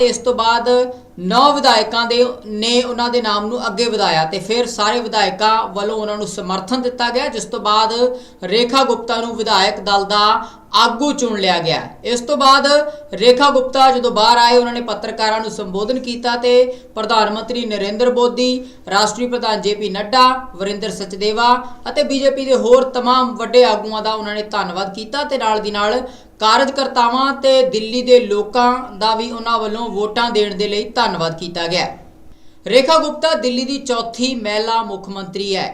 ਇਸ ਤੋਂ ਬਾਅਦ ਨੌ ਵਿਧਾਇਕਾਂ ਦੇ ਨੇ ਉਹਨਾਂ ਦੇ ਨਾਮ ਨੂੰ ਅੱਗੇ ਵਧਾਇਆ ਤੇ ਫਿਰ ਸਾਰੇ ਵਿਧਾਇਕਾਂ ਵੱਲੋਂ ਉਹਨਾਂ ਨੂੰ ਸਮਰਥਨ ਦਿੱਤਾ ਗਿਆ, ਜਿਸ ਤੋਂ ਬਾਅਦ ਰੇਖਾ ਗੁਪਤਾ ਨੂੰ ਵਿਧਾਇਕ ਦਲ ਦਾ ਆਗੂ ਚੁਣ ਲਿਆ ਗਿਆ ਇਸ ਤੋਂ ਬਾਅਦ ਰੇਖਾ ਗੁਪਤਾ ਜਦੋਂ ਬਾਹਰ ਆਏ ਉਹਨਾਂ ਨੇ ਪੱਤਰਕਾਰਾਂ ਨੂੰ ਸੰਬੋਧਨ ਕੀਤਾ ਤੇ ਪ੍ਰਧਾਨ ਮੰਤਰੀ ਨਰਿੰਦਰ ਮੋਦੀ ਰਾਸ਼ਟਰੀ ਪ੍ਰਧਾਨ ਜੇਪੀ ਨੱਡਾ ਵਰਿੰਦਰ ਸਚਦੇਵਾ ਅਤੇ ਬੀਜੇਪੀ ਦੇ ਹੋਰ तमाम ਵੱਡੇ ਆਗੂਆਂ ਦਾ ਉਹਨਾਂ ਨੇ ਧੰਨਵਾਦ ਕੀਤਾ ਤੇ ਨਾਲ ਦੀ ਨਾਲ ਕਾਰਜਕਰਤਾਵਾਂ ਤੇ ਦਿੱਲੀ ਦੇ ਲੋਕਾਂ ਦਾ ਵੀ ਉਹਨਾਂ ਵੱਲੋਂ ਵੋਟਾਂ ਦੇਣ ਦੇ ਲਈ ਧੰਨਵਾਦ ਕੀਤਾ ਗਿਆ ਰੇਖਾ ਗੁਪਤਾ ਦਿੱਲੀ ਦੀ ਚੌਥੀ ਮਹਿਲਾ ਮੁੱਖ ਮੰਤਰੀ ਹੈ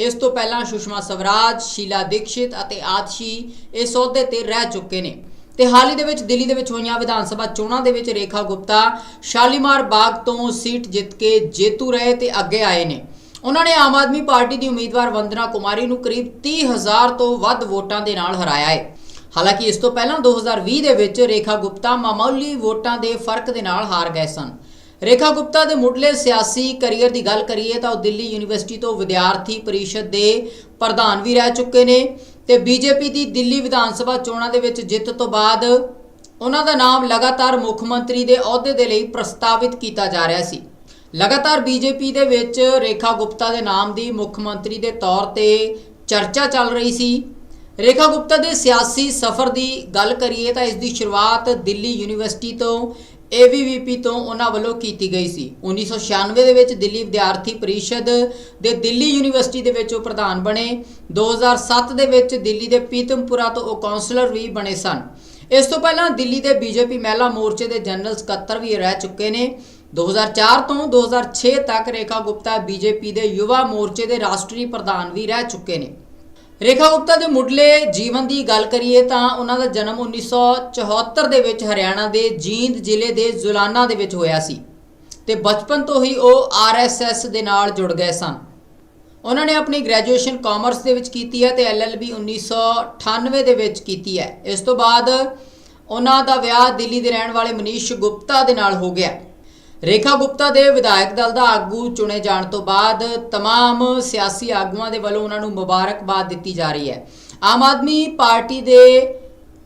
ਇਸ ਤੋਂ ਪਹਿਲਾਂ ਸੁਸ਼ਮਾ ਸਵਰਾਜ, ਸ਼ੀਲਾ ਦੀਕਸ਼ਿਤ ਅਤੇ ਆਦਸ਼ੀ ਇਸ ਅਹੁਦੇ ਤੇ ਰਹਿ ਚੁੱਕੇ ਨੇ ਤੇ ਹਾਲ ਹੀ ਦੇ ਵਿੱਚ ਦਿੱਲੀ ਦੇ ਵਿੱਚ ਹੋਈਆਂ ਵਿਧਾਨ ਸਭਾ ਚੋਣਾਂ ਦੇ ਵਿੱਚ ਰੇਖਾ ਗੁਪਤਾ ਸ਼ਾਲੀਮਾਰ ਬਾਗ ਤੋਂ ਸੀਟ ਜਿੱਤ ਕੇ ਜੇਤੂ ਰਹੇ ਤੇ ਅੱਗੇ ਆਏ ਨੇ। ਉਹਨਾਂ ਨੇ ਆਮ ਆਦਮੀ ਪਾਰਟੀ ਦੀ ਉਮੀਦਵਾਰ ਵੰਦਨਾ ਕੁਮਾਰੀ ਨੂੰ ਕਰੀਬ 30000 ਤੋਂ ਵੱਧ ਵੋਟਾਂ ਦੇ ਨਾਲ ਹਰਾਇਆ ਹੈ। ਹਾਲਾਂਕਿ ਇਸ ਤੋਂ ਪਹਿਲਾਂ 2020 ਦੇ ਵਿੱਚ ਰੇਖਾ ਗੁਪਤਾ ਮਾਮੂਲੀ ਵੋਟਾਂ ਦੇ ਫ਼ਰਕ ਦੇ ਨਾਲ ਹਾਰ ਗਏ ਸਨ। ਰੇਖਾ ਗੁਪਤਾ ਦੇ ਮੁੱਢਲੇ ਸਿਆਸੀ ਕੈਰੀਅਰ ਦੀ ਗੱਲ ਕਰੀਏ ਤਾਂ ਉਹ ਦਿੱਲੀ ਯੂਨੀਵਰਸਿਟੀ ਤੋਂ ਵਿਦਿਆਰਥੀ ਪਰਿਸ਼ਦ ਦੇ ਪ੍ਰਧਾਨ ਵੀ ਰਹਿ ਚੁੱਕੇ ਨੇ ਤੇ ਬੀਜੇਪੀ ਦੀ ਦਿੱਲੀ ਵਿਧਾਨ ਸਭਾ ਚੋਣਾਂ ਦੇ ਵਿੱਚ ਜਿੱਤ ਤੋਂ ਬਾਅਦ ਉਹਨਾਂ ਦਾ ਨਾਮ ਲਗਾਤਾਰ ਮੁੱਖ ਮੰਤਰੀ ਦੇ ਅਹੁਦੇ ਦੇ ਲਈ ਪ੍ਰਸਤਾਵਿਤ ਕੀਤਾ ਜਾ ਰਿਹਾ ਸੀ। ਲਗਾਤਾਰ ਬੀਜੇਪੀ ਦੇ ਵਿੱਚ ਰੇਖਾ ਗੁਪਤਾ ਦੇ ਨਾਮ ਦੀ ਮੁੱਖ ਮੰਤਰੀ ਦੇ ਤੌਰ ਤੇ ਚਰਚਾ ਚੱਲ ਰਹੀ ਸੀ। ਰੇਖਾ ਗੁਪਤਾ ਦੇ ਸਿਆਸੀ ਸਫ਼ਰ ਦੀ ਗੱਲ ਕਰੀਏ ਤਾਂ ਇਸ ਦੀ ਸ਼ੁਰੂਆਤ ਦਿੱਲੀ ਯੂਨੀਵਰਸਿਟੀ ਤੋਂ AVVP ਤੋਂ ਉਹਨਾਂ ਵੱਲੋਂ ਕੀਤੀ ਗਈ ਸੀ। 1996 ਦੇ ਵਿੱਚ ਦਿੱਲੀ ਵਿਦਿਆਰਥੀ ਪਰਿਸ਼ਦ ਦੇ ਦਿੱਲੀ ਯੂਨੀਵਰਸਿਟੀ ਦੇ ਵਿੱਚ ਉਹ ਪ੍ਰਧਾਨ ਬਣੇ। 2007 ਦੇ ਵਿੱਚ ਦਿੱਲੀ ਦੇ ਪੀਤਮਪੁਰਾ ਤੋਂ ਉਹ ਕਾਉਂਸਲਰ ਵੀ ਬਣੇ ਸਨ। ਇਸ ਤੋਂ ਪਹਿਲਾਂ ਦਿੱਲੀ ਦੇ ਬੀਜੇਪੀ ਮਹਿਲਾ ਮੋਰਚੇ ਦੇ ਜਨਰਲ ਸਕੱਤਰ ਵੀ ਰਹਿ ਚੁੱਕੇ ਨੇ। 2004 ਤੋਂ 2006 ਤੱਕ ਰੇਖਾ ਗੁਪਤਾ ਬੀਜੇਪੀ ਦੇ ਯੁਵਾ ਮੋਰਚੇ ਦੇ ਰਾਸ਼ਟਰੀ ਪ੍ਰਧਾਨ ਵੀ ਰਹਿ ਚੁੱਕੇ ਨੇ। ਰੇਖਾ ਗੁਪਤਾ ਦੇ ਮੁੱਢਲੇ ਜੀਵਨ ਦੀ ਗੱਲ ਕਰੀਏ ਤਾਂ ਉਹਨਾਂ ਦਾ ਜਨਮ 1974 ਦੇ ਵਿੱਚ ਹਰਿਆਣਾ ਦੇ ਜੀਂਦ ਜ਼ਿਲ੍ਹੇ ਦੇ ਜ਼ੁਲਾਨਾ ਦੇ ਵਿੱਚ ਹੋਇਆ ਸੀ ਤੇ ਬਚਪਨ ਤੋਂ ਹੀ ਉਹ ਆਰਐਸਐਸ ਦੇ ਨਾਲ ਜੁੜ ਗਏ ਸਨ। ਉਹਨਾਂ ਨੇ ਆਪਣੀ ਗ੍ਰੈਜੂਏਸ਼ਨ ਕਾਮਰਸ ਦੇ ਵਿੱਚ ਕੀਤੀ ਹੈ ਤੇ ਐਲਐਲਬੀ 1998 ਦੇ ਵਿੱਚ ਕੀਤੀ ਹੈ। ਇਸ ਤੋਂ ਬਾਅਦ ਉਹਨਾਂ ਦਾ ਵਿਆਹ ਦਿੱਲੀ ਦੇ ਰਹਿਣ ਵਾਲੇ ਮਨੀਸ਼ ਗੁਪਤਾ ਦੇ ਨਾਲ ਹੋ ਗਿਆ। ਰੇਖਾ ਗੁਪਤਾ ਦੇ ਵਿਧਾਇਕ ਦਲ ਦਾ ਆਗੂ ਚੁਣੇ ਜਾਣ ਤੋਂ ਬਾਅਦ तमाम ਸਿਆਸੀ ਆਗੂਆਂ ਦੇ ਵੱਲੋਂ ਉਹਨਾਂ ਨੂੰ ਮੁਬਾਰਕਬਾਦ ਦਿੱਤੀ ਜਾ ਰਹੀ ਹੈ ਆਮ ਆਦਮੀ ਪਾਰਟੀ ਦੇ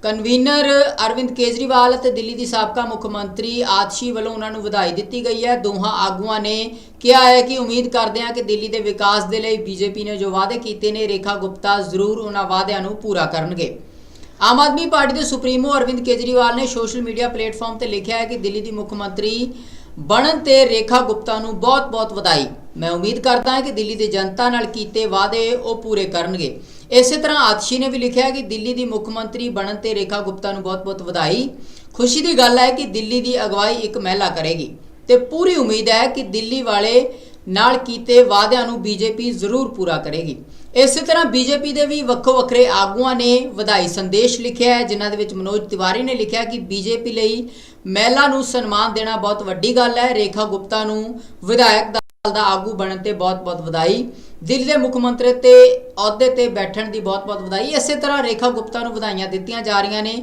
ਕਨਵੀਨਰ ਅਰਵਿੰਦ ਕੇਜਰੀਵਾਲ ਅਤੇ ਦਿੱਲੀ ਦੀ ਸਾਬਕਾ ਮੁੱਖ ਮੰਤਰੀ ਆਤਸ਼ੀ ਵੱਲੋਂ ਉਹਨਾਂ ਨੂੰ ਵਧਾਈ ਦਿੱਤੀ ਗਈ ਹੈ ਦੋਹਾਂ ਆਗੂਆਂ ਨੇ ਕਿਹਾ ਹੈ ਕਿ ਉਮੀਦ ਕਰਦੇ ਹਾਂ ਕਿ ਦਿੱਲੀ ਦੇ ਵਿਕਾਸ ਦੇ ਲਈ ਬੀਜੇਪੀ ਨੇ ਜੋ ਵਾਅਦੇ ਕੀਤੇ ਨੇ ਰੇਖਾ ਗੁਪਤਾ ਜ਼ਰੂਰ ਉਹਨਾਂ ਵਾਅਦਿਆਂ ਨੂੰ ਪੂਰਾ ਕਰਨਗੇ ਆਮ ਆਦਮੀ ਪਾਰਟੀ ਦੇ ਸੁਪਰੀਮੋ ਅਰਵਿੰਦ ਕੇਜਰੀਵਾਲ ਨੇ ਸੋਸ਼ਲ ਮੀਡੀਆ ਪਲੇਟਫਾਰਮ ਤੇ ਲਿਖਿਆ ਹੈ ਕਿ ਦਿੱਲੀ ਦੀ ਮੁੱਖ ਮੰਤਰੀ ਬਣਨ ਤੇ ਰੇਖਾ ਗੁਪਤਾ ਨੂੰ ਬਹੁਤ-ਬਹੁਤ ਵਧਾਈ। ਮੈਂ ਉਮੀਦ ਕਰਦਾ ਹਾਂ ਕਿ ਦਿੱਲੀ ਦੀ ਜਨਤਾ ਨਾਲ ਕੀਤੇ ਵਾਅਦੇ ਉਹ ਪੂਰੇ ਕਰਨਗੇ। ਇਸੇ ਤਰ੍ਹਾਂ ਆਤਸ਼ੀ ਨੇ ਵੀ ਲਿਖਿਆ ਕਿ ਦਿੱਲੀ ਦੀ ਮੁੱਖ ਮੰਤਰੀ ਬਣਨ ਤੇ ਰੇਖਾ ਗੁਪਤਾ ਨੂੰ ਬਹੁਤ-ਬਹੁਤ ਵਧਾਈ। ਖੁਸ਼ੀ ਦੀ ਗੱਲ ਹੈ ਕਿ ਦਿੱਲੀ ਦੀ ਅਗਵਾਈ ਇੱਕ ਮਹਿਲਾ ਕਰੇਗੀ। ਤੇ ਪੂਰੀ ਉਮੀਦ ਹੈ ਕਿ ਦਿੱਲੀ ਵਾਲੇ ਨਾਲ ਕੀਤੇ ਵਾਅਦਿਆਂ ਨੂੰ ਬੀਜੇਪੀ ਜ਼ਰੂਰ ਪੂਰਾ ਕਰੇਗੀ। ਇਸੇ ਤਰ੍ਹਾਂ ਬੀਜੇਪੀ ਦੇ ਵੀ ਵੱਖੋ ਵੱਖਰੇ ਆਗੂਆਂ ਨੇ ਵਧਾਈ ਸੰਦੇਸ਼ ਲਿਖਿਆ ਹੈ, ਜਿਨ੍ਹਾਂ ਦੇ ਵਿੱਚ ਮਨੋਜ ਤਿਵਾਰੀ ਨੇ ਲਿਖਿਆ ਕਿ ਬੀਜੇਪੀ ਲਈ ਮਹਿਲਾ ਨੂੰ ਸਨਮਾਨ ਦੇਣਾ ਬਹੁਤ ਵੱਡੀ ਗੱਲ ਹੈ। ਰੇਖਾ ਗੁਪਤਾ ਨੂੰ ਵਿਧਾਇਕ ਦਲ ਦਾ ਆਗੂ ਬਣਨ ਤੇ ਬਹੁਤ-ਬਹੁਤ ਵਧਾਈ। ਦਿੱਲੀ ਦੇ ਮੁੱਖ ਮੰਤਰੀ ਤੇ ਅਹੁਦੇ ਤੇ ਬੈਠਣ ਦੀ ਬਹੁਤ-ਬਹੁਤ ਵਧਾਈ। ਇਸੇ ਤਰ੍ਹਾਂ ਰੇਖਾ ਗੁਪਤਾ ਨੂੰ ਵਧਾਈਆਂ ਦਿੱਤੀਆਂ ਜਾ ਰਹੀਆਂ ਨੇ।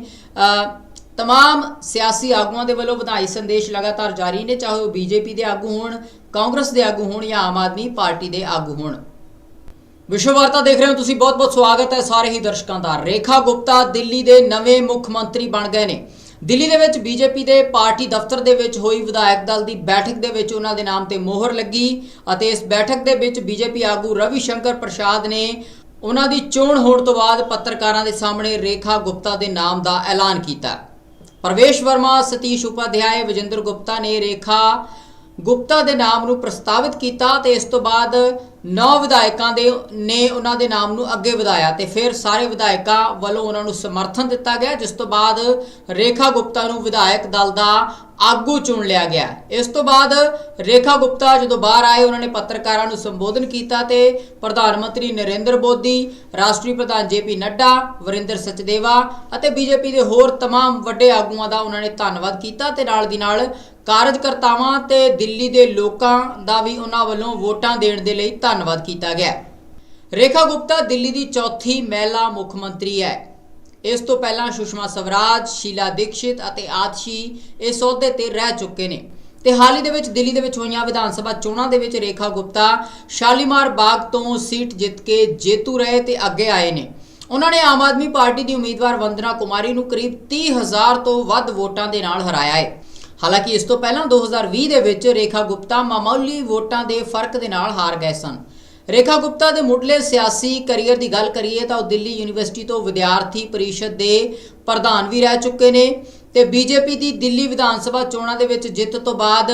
ਤਮਾਮ ਸਿਆਸੀ ਆਗੂਆਂ ਦੇ ਵੱਲੋਂ ਵਧਾਈ ਸੰਦੇਸ਼ ਲਗਾਤਾਰ ਜਾਰੀ ਨੇ, ਚਾਹੇ ਉਹ ਬੀਜੇਪੀ ਦੇ ਆਗੂ ਹੋਣ, ਕਾਂਗਰਸ ਦੇ ਆਗੂ ਹੋਣ ਜਾਂ ਆਮ ਆਦਮੀ ਪਾਰਟੀ ਦੇ ਆਗੂ ਹੋਣ। ਵਿਸ਼ਵ ਵਾਰਤਾ ਦੇਖ ਰਹੇ ਹੋ ਤੁਸੀਂ, ਬਹੁਤ-ਬਹੁਤ ਸਵਾਗਤ ਹੈ ਸਾਰੇ ਹੀ ਦਰਸ਼ਕਾਂ ਦਾ। ਰੇਖਾ ਗੁਪਤਾ ਦਿੱਲੀ ਦੇ ਨਵੇਂ ਮੁੱਖ ਮੰਤਰੀ ਬਣ ਗਏ ਨੇ। ਦਿੱਲੀ ਦੇ ਵਿੱਚ ਬੀਜੇਪੀ ਦੇ ਪਾਰਟੀ ਦਫ਼ਤਰ ਦੇ ਵਿੱਚ ਹੋਈ ਵਿਧਾਇਕ ਦਲ ਦੀ ਬੈਠਕ ਦੇ ਵਿੱਚ ਉਹਨਾਂ ਦੇ ਨਾਮ ਤੇ ਮੋਹਰ ਲੱਗੀ ਅਤੇ ਇਸ ਬੈਠਕ ਦੇ ਵਿੱਚ ਬੀਜੇਪੀ ਆਗੂ ਰਵੀ ਸ਼ੰਕਰ ਪ੍ਰਸਾਦ ਨੇ ਉਹਨਾਂ ਦੀ ਚੋਣ ਹੋਣ ਤੋਂ ਬਾਅਦ ਪੱਤਰਕਾਰਾਂ ਦੇ ਸਾਹਮਣੇ ਰੇਖਾ ਗੁਪਤਾ ਦੇ ਨਾਮ ਦਾ ਐਲਾਨ ਕੀਤਾ। ਪ੍ਰਵੇਸ਼ ਵਰਮਾ, ਸਤੀਸ਼ ਉਪਾਧਿਆਏ, ਵਿਜੇਂਦਰ ਗੁਪਤਾ ਨੇ ਰੇਖਾ ਗੁਪਤਾ ਦੇ ਨਾਮ ਨੂੰ ਪ੍ਰਸਤਾਵਿਤ ਕੀਤਾ ਤੇ ਇਸ ਤੋਂ ਬਾਅਦ ਨੌ ਵਿਧਾਇਕਾਂ ਦੇ ਨੇ ਉਹਨਾਂ ਦੇ ਨਾਮ ਨੂੰ ਅੱਗੇ ਵਧਾਇਆ ਤੇ ਫਿਰ ਸਾਰੇ ਵਿਧਾਇਕਾਂ ਵੱਲੋਂ ਉਹਨਾਂ ਨੂੰ ਸਮਰਥਨ ਦਿੱਤਾ ਗਿਆ ਜਿਸ ਤੋਂ ਬਾਅਦ ਰੇਖਾ ਗੁਪਤਾ ਨੂੰ ਵਿਧਾਇਕ ਦਲ ਦਾ ਆਗੂ ਚੁਣ ਲਿਆ ਗਿਆ ਇਸ ਤੋਂ ਬਾਅਦ ਰੇਖਾ ਗੁਪਤਾ ਜਦੋਂ ਬਾਹਰ ਆਏ ਉਹਨਾਂ ਨੇ ਪੱਤਰਕਾਰਾਂ ਨੂੰ ਸੰਬੋਧਨ ਕੀਤਾ ਤੇ ਪ੍ਰਧਾਨ ਮੰਤਰੀ ਨਰਿੰਦਰ ਮੋਦੀ ਰਾਸ਼ਟਰੀ ਪ੍ਰਧਾਨ ਜੇਪੀ ਨੱਡਾ ਵਰਿੰਦਰ ਸਚਦੇਵਾ ਅਤੇ ਬੀਜੇਪੀ ਦੇ ਹੋਰ तमाम ਵੱਡੇ ਆਗੂਆਂ ਦਾ ਉਹਨਾਂ ਨੇ ਧੰਨਵਾਦ ਕੀਤਾ ਤੇ ਨਾਲ ਦੀ ਨਾਲ ਕਾਰਜਕਰਤਾਵਾਂ ਤੇ ਦਿੱਲੀ ਦੇ ਲੋਕਾਂ ਦਾ ਵੀ ਉਹਨਾਂ ਵੱਲੋਂ ਵੋਟਾਂ ਦੇਣ ਦੇ ਲਈ ਧੰਨਵਾਦ ਕੀਤਾ ਗਿਆ ਰੇਖਾ ਗੁਪਤਾ ਦਿੱਲੀ ਦੀ ਚੌਥੀ ਮਹਿਲਾ ਮੁੱਖ ਮੰਤਰੀ ਹੈ। ਇਸ ਤੋਂ ਪਹਿਲਾਂ ਸੁਸ਼ਮਾ ਸਵਰਾਜ, ਸ਼ੀਲਾ ਦੀਕਸ਼ਿਤ ਅਤੇ ਆਤਸ਼ੀ ਇਸ ਅਹੁਦੇ ਤੇ ਰਹਿ ਚੁੱਕੇ ਨੇ। ਤੇ ਹਾਲ ਹੀ ਦੇ ਵਿੱਚ ਦਿੱਲੀ ਦੇ ਵਿੱਚ ਹੋਈਆਂ ਵਿਧਾਨ ਸਭਾ ਚੋਣਾਂ ਦੇ ਵਿੱਚ ਰੇਖਾ ਗੁਪਤਾ ਸ਼ਾਲੀਮਾਰ ਬਾਗ ਤੋਂ ਸੀਟ ਜਿੱਤ ਕੇ ਜੇਤੂ ਰਹੇ ਤੇ ਅੱਗੇ ਆਏ ਨੇ। ਉਹਨਾਂ ਨੇ ਆਮ ਆਦਮੀ ਪਾਰਟੀ ਦੀ ਉਮੀਦਵਾਰ ਵੰਦਨਾ ਕੁਮਾਰੀ ਨੂੰ ਕਰੀਬ 30000 ਤੋਂ ਵੱਧ ਵੋਟਾਂ ਦੇ ਨਾਲ ਹਰਾਇਆ ਹੈ। ਹਾਲਾਂਕਿ ਇਸ ਤੋਂ ਪਹਿਲਾਂ 2020 ਦੇ ਵਿੱਚ ਰੇਖਾ ਗੁਪਤਾ ਮਾਮੂਲੀ ਵੋਟਾਂ ਦੇ ਫ਼ਰਕ ਦੇ ਨਾਲ ਹਾਰ ਗਏ ਸਨ। ਰੇਖਾ ਗੁਪਤਾ ਦੇ ਮੁੱਢਲੇ ਸਿਆਸੀ ਕੈਰੀਅਰ ਦੀ ਗੱਲ ਕਰੀਏ ਤਾਂ ਉਹ ਦਿੱਲੀ ਯੂਨੀਵਰਸਿਟੀ ਤੋਂ ਵਿਦਿਆਰਥੀ ਪਰਿਸ਼ਦ ਦੇ ਪ੍ਰਧਾਨ ਵੀ ਰਹਿ ਚੁੱਕੇ ਨੇ ਤੇ ਬੀਜੇਪੀ ਦੀ ਦਿੱਲੀ ਵਿਧਾਨ ਸਭਾ ਚੋਣਾਂ ਦੇ ਵਿੱਚ ਜਿੱਤ ਤੋਂ ਬਾਅਦ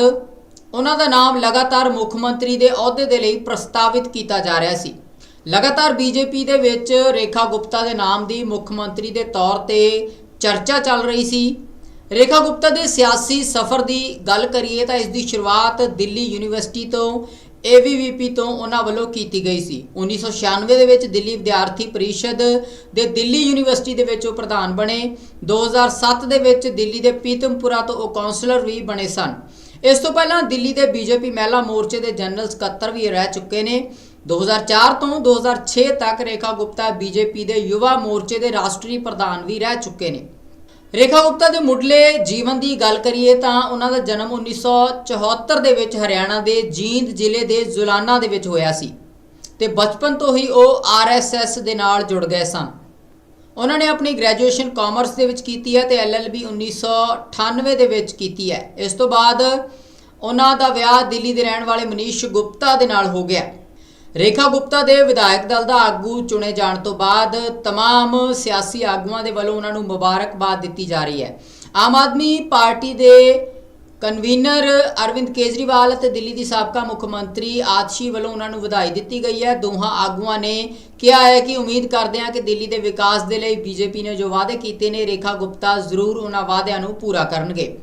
ਉਹਨਾਂ ਦਾ ਨਾਮ ਲਗਾਤਾਰ ਮੁੱਖ ਮੰਤਰੀ ਦੇ ਅਹੁਦੇ ਦੇ ਲਈ ਪ੍ਰਸਤਾਵਿਤ ਕੀਤਾ ਜਾ ਰਿਹਾ ਸੀ। ਲਗਾਤਾਰ ਬੀਜੇਪੀ ਦੇ ਵਿੱਚ ਰੇਖਾ ਗੁਪਤਾ ਦੇ ਨਾਮ ਦੀ ਮੁੱਖ ਮੰਤਰੀ ਦੇ ਤੌਰ ਤੇ ਚਰਚਾ ਚੱਲ ਰਹੀ ਸੀ। ਰੇਖਾ ਗੁਪਤਾ ਦੇ ਸਿਆਸੀ ਸਫ਼ਰ ਦੀ ਗੱਲ ਕਰੀਏ ਤਾਂ ਇਸ ਦੀ ਸ਼ੁਰੂਆਤ ਦਿੱਲੀ ਯੂਨੀਵਰਸਿਟੀ ਤੋਂ ABVP ਤੋਂ ਉਹਨਾਂ ਵੱਲੋਂ ਕੀਤੀ ਗਈ ਸੀ। 1996 ਦੇ ਵਿੱਚ ਦਿੱਲੀ ਵਿਦਿਆਰਥੀ ਪਰਿਸ਼ਦ ਦੇ ਦਿੱਲੀ ਯੂਨੀਵਰਸਿਟੀ ਦੇ ਵਿੱਚ ਉਹ ਪ੍ਰਧਾਨ ਬਣੇ। 2007 ਦੇ ਵਿੱਚ ਦਿੱਲੀ ਦੇ ਪੀਤਮਪੁਰਾ ਤੋਂ ਉਹ ਕਾਉਂਸਲਰ ਵੀ ਬਣੇ ਸਨ। ਇਸ ਤੋਂ ਪਹਿਲਾਂ ਦਿੱਲੀ ਦੇ ਬੀਜੇਪੀ ਮਹਿਲਾ ਮੋਰਚੇ ਦੇ ਜਨਰਲ ਸਕੱਤਰ ਵੀ ਰਹਿ ਚੁੱਕੇ ਨੇ। 2004 ਤੋਂ 2006 ਤੱਕ ਰੇਖਾ ਗੁਪਤਾ ਬੀਜੇਪੀ ਦੇ ਯੁਵਾ ਮੋਰਚੇ ਦੇ ਰਾਸ਼ਟਰੀ ਪ੍ਰਧਾਨ ਵੀ ਰਹਿ ਚੁੱਕੇ ਨੇ। ਰੇਖਾ ਗੁਪਤਾ ਦੇ ਮੁੱਢਲੇ ਜੀਵਨ ਦੀ ਗੱਲ ਕਰੀਏ ਤਾਂ ਉਹਨਾਂ ਦਾ ਜਨਮ 1974 ਦੇ ਵਿੱਚ ਹਰਿਆਣਾ ਦੇ ਜੀਂਦ ਜ਼ਿਲ੍ਹੇ ਦੇ ਜ਼ੁਲਾਨਾ ਦੇ ਵਿੱਚ ਹੋਇਆ ਸੀ ਤੇ ਬਚਪਨ ਤੋਂ ਹੀ ਉਹ ਆਰਐਸਐਸ ਦੇ ਨਾਲ ਜੁੜ ਗਏ ਸਨ। ਉਹਨਾਂ ਨੇ ਆਪਣੀ ਗ੍ਰੈਜੂਏਸ਼ਨ ਕਾਮਰਸ ਦੇ ਵਿੱਚ ਕੀਤੀ ਹੈ ਤੇ ਐਲਐਲਬੀ 1998 ਦੇ ਵਿੱਚ ਕੀਤੀ ਹੈ। ਇਸ ਤੋਂ ਬਾਅਦ ਉਹਨਾਂ ਦਾ ਵਿਆਹ ਦਿੱਲੀ ਦੇ ਰਹਿਣ ਵਾਲੇ ਮਨੀਸ਼ ਗੁਪਤਾ ਦੇ ਨਾਲ ਹੋ ਗਿਆ। ਰੇਖਾ ਗੁਪਤਾ ਦੇ ਵਿਧਾਇਕ ਦਲ ਦਾ ਆਗੂ ਚੁਣੇ ਜਾਣ ਤੋਂ ਬਾਅਦ तमाम ਸਿਆਸੀ ਆਗੂਆਂ ਦੇ ਵੱਲੋਂ ਉਹਨਾਂ ਨੂੰ ਮੁਬਾਰਕਬਾਦ ਦਿੱਤੀ ਜਾ ਰਹੀ ਹੈ ਆਮ ਆਦਮੀ ਪਾਰਟੀ ਦੇ ਕਨਵੀਨਰ ਅਰਵਿੰਦ ਕੇਜਰੀਵਾਲ ਅਤੇ ਦਿੱਲੀ ਦੀ ਸਾਬਕਾ ਮੁੱਖ ਮੰਤਰੀ ਆਤਸ਼ੀ ਵੱਲੋਂ ਉਹਨਾਂ ਨੂੰ ਵਧਾਈ ਦਿੱਤੀ ਗਈ ਹੈ ਦੋਹਾਂ ਆਗੂਆਂ ਨੇ ਕਿਹਾ ਹੈ ਕਿ ਉਮੀਦ ਕਰਦੇ ਹਾਂ ਕਿ ਦਿੱਲੀ ਦੇ ਵਿਕਾਸ ਦੇ ਲਈ ਬੀਜੇਪੀ ਨੇ ਜੋ ਵਾਅਦੇ ਕੀਤੇ ਨੇ ਰੇਖਾ ਗੁਪਤਾ ਜ਼ਰੂਰ ਉਹਨਾਂ ਵਾਅਦਿਆਂ ਨੂੰ ਪੂਰਾ ਕਰਨਗੇ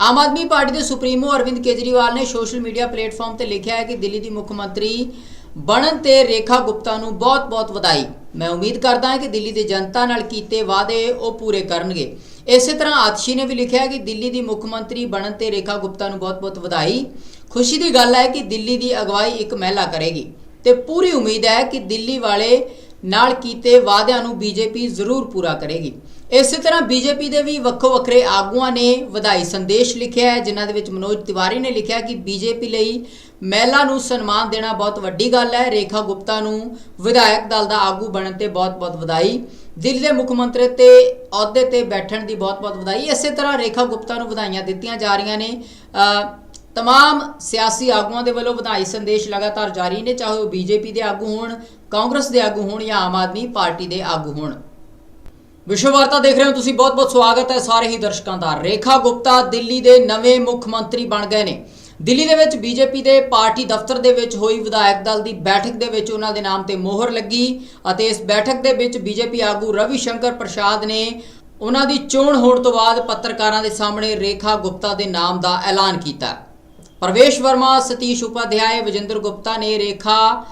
ਆਮ ਆਦਮੀ ਪਾਰਟੀ ਦੇ ਸੁਪਰੀਮੋ ਅਰਵਿੰਦ ਕੇਜਰੀਵਾਲ ਨੇ ਸੋਸ਼ਲ ਮੀਡੀਆ ਪਲੇਟਫਾਰਮ ਤੇ ਲਿਖਿਆ ਹੈ ਕਿ ਦਿੱਲੀ ਦੀ ਮੁੱਖ ਮੰਤਰੀ ਬਣਨ ਤੇ ਰੇਖਾ ਗੁਪਤਾ ਨੂੰ ਬਹੁਤ-ਬਹੁਤ ਵਧਾਈ। ਮੈਂ ਉਮੀਦ ਕਰਦਾ ਹਾਂ ਕਿ ਦਿੱਲੀ ਦੀ ਜਨਤਾ ਨਾਲ ਕੀਤੇ ਵਾਅਦੇ ਉਹ ਪੂਰੇ ਕਰਨਗੇ। ਇਸੇ ਤਰ੍ਹਾਂ ਆਤਸ਼ੀ ਨੇ ਵੀ ਲਿਖਿਆ ਕਿ ਦਿੱਲੀ ਦੀ ਮੁੱਖ ਮੰਤਰੀ ਬਣਨ ਤੇ ਰੇਖਾ ਗੁਪਤਾ ਨੂੰ ਬਹੁਤ-ਬਹੁਤ ਵਧਾਈ। ਖੁਸ਼ੀ ਦੀ ਗੱਲ ਹੈ ਕਿ ਦਿੱਲੀ ਦੀ ਅਗਵਾਈ ਇੱਕ ਮਹਿਲਾ ਕਰੇਗੀ। ਤੇ ਪੂਰੀ ਉਮੀਦ ਹੈ ਕਿ ਦਿੱਲੀ ਵਾਲੇ ਨਾਲ ਕੀਤੇ ਵਾਅਦਿਆਂ ਨੂੰ ਬੀਜੇਪੀ ਜ਼ਰੂਰ ਪੂਰਾ ਕਰੇਗੀ। ਇਸੇ ਤਰ੍ਹਾਂ ਬੀਜੇਪੀ ਦੇ ਵੀ ਵੱਖੋ ਵੱਖਰੇ ਆਗੂਆਂ ਨੇ ਵਧਾਈ ਸੰਦੇਸ਼ ਲਿਖਿਆ ਹੈ, ਜਿਨ੍ਹਾਂ ਦੇ ਵਿੱਚ ਮਨੋਜ ਤਿਵਾਰੀ ਨੇ ਲਿਖਿਆ ਕਿ ਬੀਜੇਪੀ ਲਈ ਮਹਿਲਾ ਨੂੰ ਸਨਮਾਨ ਦੇਣਾ ਬਹੁਤ ਵੱਡੀ ਗੱਲ ਹੈ। ਰੇਖਾ ਗੁਪਤਾ ਨੂੰ ਵਿਧਾਇਕ ਦਲ ਦਾ ਆਗੂ ਬਣਨ ਤੇ ਬਹੁਤ-ਬਹੁਤ ਵਧਾਈ। ਦਿੱਲੀ ਦੇ ਮੁੱਖ ਮੰਤਰੀ ਤੇ ਅਹੁਦੇ ਤੇ ਬੈਠਣ ਦੀ ਬਹੁਤ-ਬਹੁਤ ਵਧਾਈ। ਇਸੇ ਤਰ੍ਹਾਂ ਰੇਖਾ ਗੁਪਤਾ ਨੂੰ ਵਧਾਈਆਂ ਦਿੱਤੀਆਂ ਜਾ ਰਹੀਆਂ ਨੇ। ਤਮਾਮ ਸਿਆਸੀ ਆਗੂਆਂ ਦੇ ਵੱਲੋਂ ਵਧਾਈ ਸੰਦੇਸ਼ ਲਗਾਤਾਰ ਜਾਰੀ ਨੇ, ਚਾਹੇ ਉਹ ਬੀਜੇਪੀ ਦੇ ਆਗੂ ਹੋਣ, ਕਾਂਗਰਸ ਦੇ ਆਗੂ ਹੋਣ ਜਾਂ ਆਮ ਆਦਮੀ ਪਾਰਟੀ ਦੇ ਆਗੂ ਹੋਣ। ਵਿਸ਼ਵ ਵਾਰਤਾ ਦੇਖ ਰਹੇ ਹੋ ਤੁਸੀਂ, ਬਹੁਤ-ਬਹੁਤ ਸਵਾਗਤ ਹੈ ਸਾਰੇ ਹੀ ਦਰਸ਼ਕਾਂ ਦਾ। ਰੇਖਾ ਗੁਪਤਾ ਦਿੱਲੀ ਦੇ ਨਵੇਂ ਮੁੱਖ ਮੰਤਰੀ ਬਣ ਗਏ ਨੇ। ਦਿੱਲੀ ਦੇ ਵਿੱਚ ਬੀਜੇਪੀ ਦੇ ਪਾਰਟੀ ਦਫ਼ਤਰ ਦੇ ਵਿੱਚ ਹੋਈ ਵਿਧਾਇਕ ਦਲ ਦੀ ਬੈਠਕ ਦੇ ਵਿੱਚ ਉਹਨਾਂ ਦੇ ਨਾਮ ਤੇ ਮੋਹਰ ਲੱਗੀ ਅਤੇ ਇਸ ਬੈਠਕ ਦੇ ਵਿੱਚ ਬੀਜੇਪੀ ਆਗੂ ਰਵੀ ਸ਼ੰਕਰ ਪ੍ਰਸਾਦ ਨੇ ਉਹਨਾਂ ਦੀ ਚੋਣ ਹੋਣ ਤੋਂ ਬਾਅਦ ਪੱਤਰਕਾਰਾਂ ਦੇ ਸਾਹਮਣੇ ਰੇਖਾ ਗੁਪਤਾ ਦੇ ਨਾਮ ਦਾ ਐਲਾਨ ਕੀਤਾ। ਪਰਵੇਸ਼ ਵਰਮਾ, ਸਤੀਸ਼ ਉਪਾਧਿਆਏ, ਵਿਜੇਂਦਰ ਗੁਪਤਾ ਨੇ ਰੇਖਾ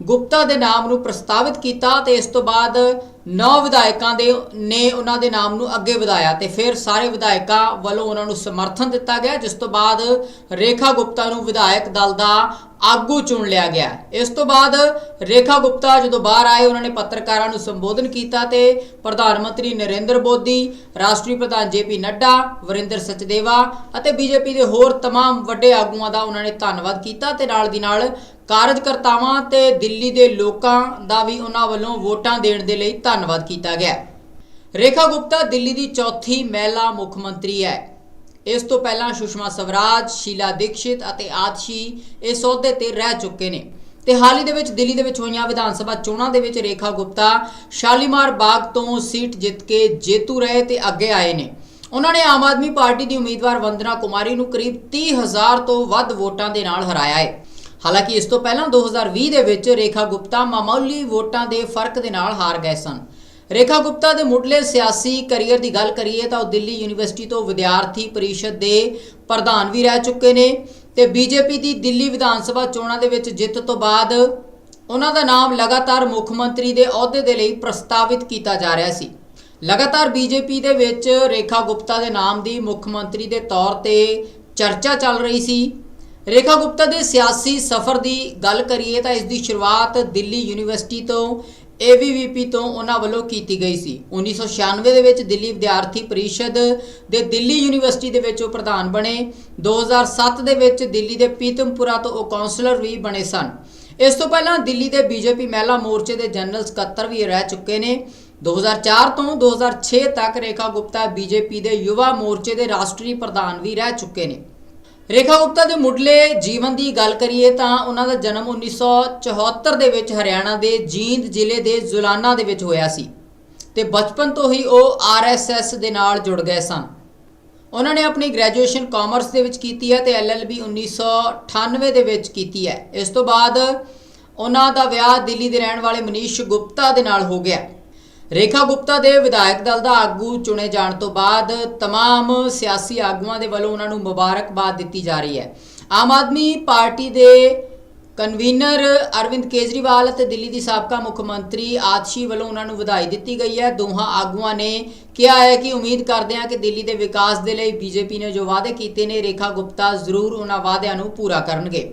ਗੁਪਤਾ ਦੇ ਨਾਮ ਨੂੰ ਪ੍ਰਸਤਾਵਿਤ ਕੀਤਾ ਤੇ ਇਸ ਤੋਂ ਬਾਅਦ ਨੌ ਵਿਧਾਇਕਾਂ ਦੇ ਨੇ ਉਹਨਾਂ ਦੇ ਨਾਮ ਨੂੰ ਅੱਗੇ ਵਧਾਇਆ ਤੇ ਫਿਰ ਸਾਰੇ ਵਿਧਾਇਕਾਂ ਵੱਲੋਂ ਉਹਨਾਂ ਨੂੰ ਸਮਰਥਨ ਦਿੱਤਾ ਗਿਆ ਜਿਸ ਤੋਂ ਬਾਅਦ ਰੇਖਾ ਗੁਪਤਾ ਨੂੰ ਵਿਧਾਇਕ ਦਲ ਦਾ ਆਗੂ ਚੁਣ ਲਿਆ ਗਿਆ ਇਸ ਤੋਂ ਬਾਅਦ ਰੇਖਾ ਗੁਪਤਾ ਜਦੋਂ ਬਾਹਰ ਆਏ ਉਹਨਾਂ ਨੇ ਪੱਤਰਕਾਰਾਂ ਨੂੰ ਸੰਬੋਧਨ ਕੀਤਾ ਤੇ ਪ੍ਰਧਾਨ ਮੰਤਰੀ ਨਰਿੰਦਰ ਮੋਦੀ ਰਾਸ਼ਟਰੀ ਪ੍ਰਧਾਨ ਜੇਪੀ ਨੱਡਾ ਵਰਿੰਦਰ ਸਚਦੇਵਾ ਅਤੇ ਬੀਜੇਪੀ ਦੇ ਹੋਰ तमाम ਵੱਡੇ ਆਗੂਆਂ ਦਾ ਉਹਨਾਂ ਨੇ ਧੰਨਵਾਦ ਕੀਤਾ ਤੇ ਨਾਲ ਦੀ ਨਾਲ ਕਾਰਜਕਰਤਾਵਾਂ ਤੇ ਦਿੱਲੀ ਦੇ ਲੋਕਾਂ ਦਾ ਵੀ ਉਹਨਾਂ ਵੱਲੋਂ ਵੋਟਾਂ ਦੇਣ ਦੇ ਲਈ ਧੰਨਵਾਦ ਕੀਤਾ ਗਿਆ। ਰੇਖਾ ਗੁਪਤਾ ਦਿੱਲੀ ਦੀ ਚੌਥੀ ਮਹਿਲਾ ਮੁੱਖ ਮੰਤਰੀ ਹੈ। ਇਸ ਤੋਂ ਪਹਿਲਾਂ ਸੁਸ਼ਮਾ ਸਵਰਾਜ, ਸ਼ੀਲਾ ਦੀਕਸ਼ਿਤ ਅਤੇ ਆਦਸ਼ੀ ਇਸ ਅਹੁਦੇ ਤੇ ਰਹਿ ਚੁੱਕੇ ਨੇ ਤੇ ਹਾਲ ਹੀ ਦੇ ਵਿੱਚ ਦਿੱਲੀ ਦੇ ਵਿੱਚ ਹੋਈਆਂ ਵਿਧਾਨ ਸਭਾ ਚੋਣਾਂ ਦੇ ਵਿੱਚ ਰੇਖਾ ਗੁਪਤਾ ਸ਼ਾਲੀਮਾਰ ਬਾਗ ਤੋਂ ਸੀਟ ਜਿੱਤ ਕੇ ਜੇਤੂ ਰਹੇ ਤੇ ਅੱਗੇ ਆਏ ਨੇ। ਉਹਨਾਂ ਨੇ ਆਮ ਆਦਮੀ ਪਾਰਟੀ ਦੀ ਉਮੀਦਵਾਰ ਵੰਦਨਾ ਕੁਮਾਰੀ ਨੂੰ ਕਰੀਬ 30000 ਤੋਂ ਵੱਧ ਵੋਟਾਂ ਦੇ ਨਾਲ ਹਰਾਇਆ ਹੈ। ਹਾਲਾਂਕਿ ਇਸ ਤੋਂ ਪਹਿਲਾਂ 2020 ਦੇ ਵਿੱਚ ਰੇਖਾ ਗੁਪਤਾ ਮਾਮੂਲੀ ਵੋਟਾਂ ਦੇ ਫ਼ਰਕ ਦੇ ਨਾਲ ਹਾਰ ਗਏ ਸਨ। ਰੇਖਾ ਗੁਪਤਾ ਦੇ ਮੁੱਢਲੇ ਸਿਆਸੀ ਕੈਰੀਅਰ ਦੀ ਗੱਲ ਕਰੀਏ ਤਾਂ ਉਹ ਦਿੱਲੀ ਯੂਨੀਵਰਸਿਟੀ ਤੋਂ ਵਿਦਿਆਰਥੀ ਪਰਿਸ਼ਦ ਦੇ ਪ੍ਰਧਾਨ ਵੀ ਰਹਿ ਚੁੱਕੇ ਨੇ ਤੇ ਬੀਜੇਪੀ ਦੀ ਦਿੱਲੀ ਵਿਧਾਨ ਸਭਾ ਚੋਣਾਂ ਦੇ ਵਿੱਚ ਜਿੱਤ ਤੋਂ ਬਾਅਦ ਉਹਨਾਂ ਦਾ ਨਾਮ ਲਗਾਤਾਰ ਮੁੱਖ ਮੰਤਰੀ ਦੇ ਅਹੁਦੇ ਦੇ ਲਈ ਪ੍ਰਸਤਾਵਿਤ ਕੀਤਾ ਜਾ ਰਿਹਾ ਸੀ। ਲਗਾਤਾਰ ਬੀਜੇਪੀ ਦੇ ਵਿੱਚ ਰੇਖਾ ਗੁਪਤਾ ਦੇ ਨਾਮ ਦੀ ਮੁੱਖ ਮੰਤਰੀ ਦੇ ਤੌਰ ਤੇ ਚਰਚਾ ਚੱਲ ਰਹੀ ਸੀ। ਰੇਖਾ ਗੁਪਤਾ ਦੇ ਸਿਆਸੀ ਸਫ਼ਰ ਦੀ ਗੱਲ ਕਰੀਏ ਤਾਂ ਇਸ ਦੀ ਸ਼ੁਰੂਆਤ ਦਿੱਲੀ ਯੂਨੀਵਰਸਿਟੀ ਤੋਂ ABVP ਤੋਂ ਉਹਨਾਂ ਵੱਲੋਂ ਕੀਤੀ ਗਈ ਸੀ। 1996 ਦੇ ਵਿੱਚ ਦਿੱਲੀ ਵਿਦਿਆਰਥੀ ਪਰਿਸ਼ਦ ਦੇ ਦਿੱਲੀ ਯੂਨੀਵਰਸਿਟੀ ਦੇ ਵਿੱਚ ਉਹ ਪ੍ਰਧਾਨ ਬਣੇ। 2007 ਦੇ ਵਿੱਚ ਦਿੱਲੀ ਦੇ ਪੀਤਮਪੁਰਾ ਤੋਂ ਉਹ ਕਾਉਂਸਲਰ ਵੀ ਬਣੇ ਸਨ। ਇਸ ਤੋਂ ਪਹਿਲਾਂ ਦਿੱਲੀ ਦੇ ਬੀਜੇਪੀ ਮਹਿਲਾ ਮੋਰਚੇ ਦੇ ਜਨਰਲ ਸਕੱਤਰ ਵੀ ਰਹਿ ਚੁੱਕੇ ਨੇ। 2004 ਤੋਂ 2006 ਤੱਕ ਰੇਖਾ ਗੁਪਤਾ ਬੀਜੇਪੀ ਦੇ ਯੁਵਾ ਮੋਰਚੇ ਦੇ ਰਾਸ਼ਟਰੀ ਪ੍ਰਧਾਨ ਵੀ ਰਹਿ ਚੁੱਕੇ ਨੇ। ਰੇਖਾ ਗੁਪਤਾ ਦੇ ਮੁੱਢਲੇ ਜੀਵਨ ਦੀ ਗੱਲ ਕਰੀਏ ਤਾਂ ਉਹਨਾਂ ਦਾ ਜਨਮ 1974 ਦੇ ਵਿੱਚ ਹਰਿਆਣਾ ਦੇ ਜੀਂਦ ਜ਼ਿਲ੍ਹੇ ਦੇ ਜ਼ੁਲਾਨਾ ਦੇ ਵਿੱਚ ਹੋਇਆ ਸੀ ਤੇ ਬਚਪਨ ਤੋਂ ਹੀ ਉਹ ਆਰਐਸਐਸ ਦੇ ਨਾਲ ਜੁੜ ਗਏ ਸਨ। ਉਹਨਾਂ ਨੇ ਆਪਣੀ ਗ੍ਰੈਜੂਏਸ਼ਨ ਕਾਮਰਸ ਦੇ ਵਿੱਚ ਕੀਤੀ ਹੈ ਤੇ ਐਲਐਲਬੀ 1998 ਦੇ ਵਿੱਚ ਕੀਤੀ ਹੈ। ਇਸ ਤੋਂ ਬਾਅਦ ਉਹਨਾਂ ਦਾ ਵਿਆਹ ਦਿੱਲੀ ਦੇ ਰਹਿਣ ਵਾਲੇ ਮਨੀਸ਼ ਗੁਪਤਾ ਦੇ ਨਾਲ ਹੋ ਗਿਆ। ਰੇਖਾ ਗੁਪਤਾ ਦੇ ਵਿਧਾਇਕ ਦਲ ਦਾ ਆਗੂ ਚੁਣੇ ਜਾਣ ਤੋਂ ਬਾਅਦ तमाम ਸਿਆਸੀ ਆਗੂਆਂ ਦੇ ਵੱਲੋਂ ਉਹਨਾਂ ਨੂੰ ਮੁਬਾਰਕਬਾਦ ਦਿੱਤੀ ਜਾ ਰਹੀ ਹੈ ਆਮ ਆਦਮੀ ਪਾਰਟੀ ਦੇ ਕਨਵੀਨਰ ਅਰਵਿੰਦ ਕੇਜਰੀਵਾਲ ਅਤੇ ਦਿੱਲੀ ਦੀ ਸਾਬਕਾ ਮੁੱਖ ਮੰਤਰੀ ਆਤਸ਼ੀ ਵੱਲੋਂ ਉਹਨਾਂ ਨੂੰ ਵਧਾਈ ਦਿੱਤੀ ਗਈ ਹੈ ਦੋਹਾਂ ਆਗੂਆਂ ਨੇ ਕਿਹਾ ਹੈ ਕਿ ਉਮੀਦ ਕਰਦੇ ਹਾਂ ਕਿ ਦਿੱਲੀ ਦੇ ਵਿਕਾਸ ਦੇ ਲਈ ਬੀਜੇਪੀ ਨੇ ਜੋ ਵਾਅਦੇ ਕੀਤੇ ਨੇ ਰੇਖਾ ਗੁਪਤਾ ਜ਼ਰੂਰ ਉਹਨਾਂ ਵਾਅਦਿਆਂ ਨੂੰ ਪੂਰਾ ਕਰਨਗੇ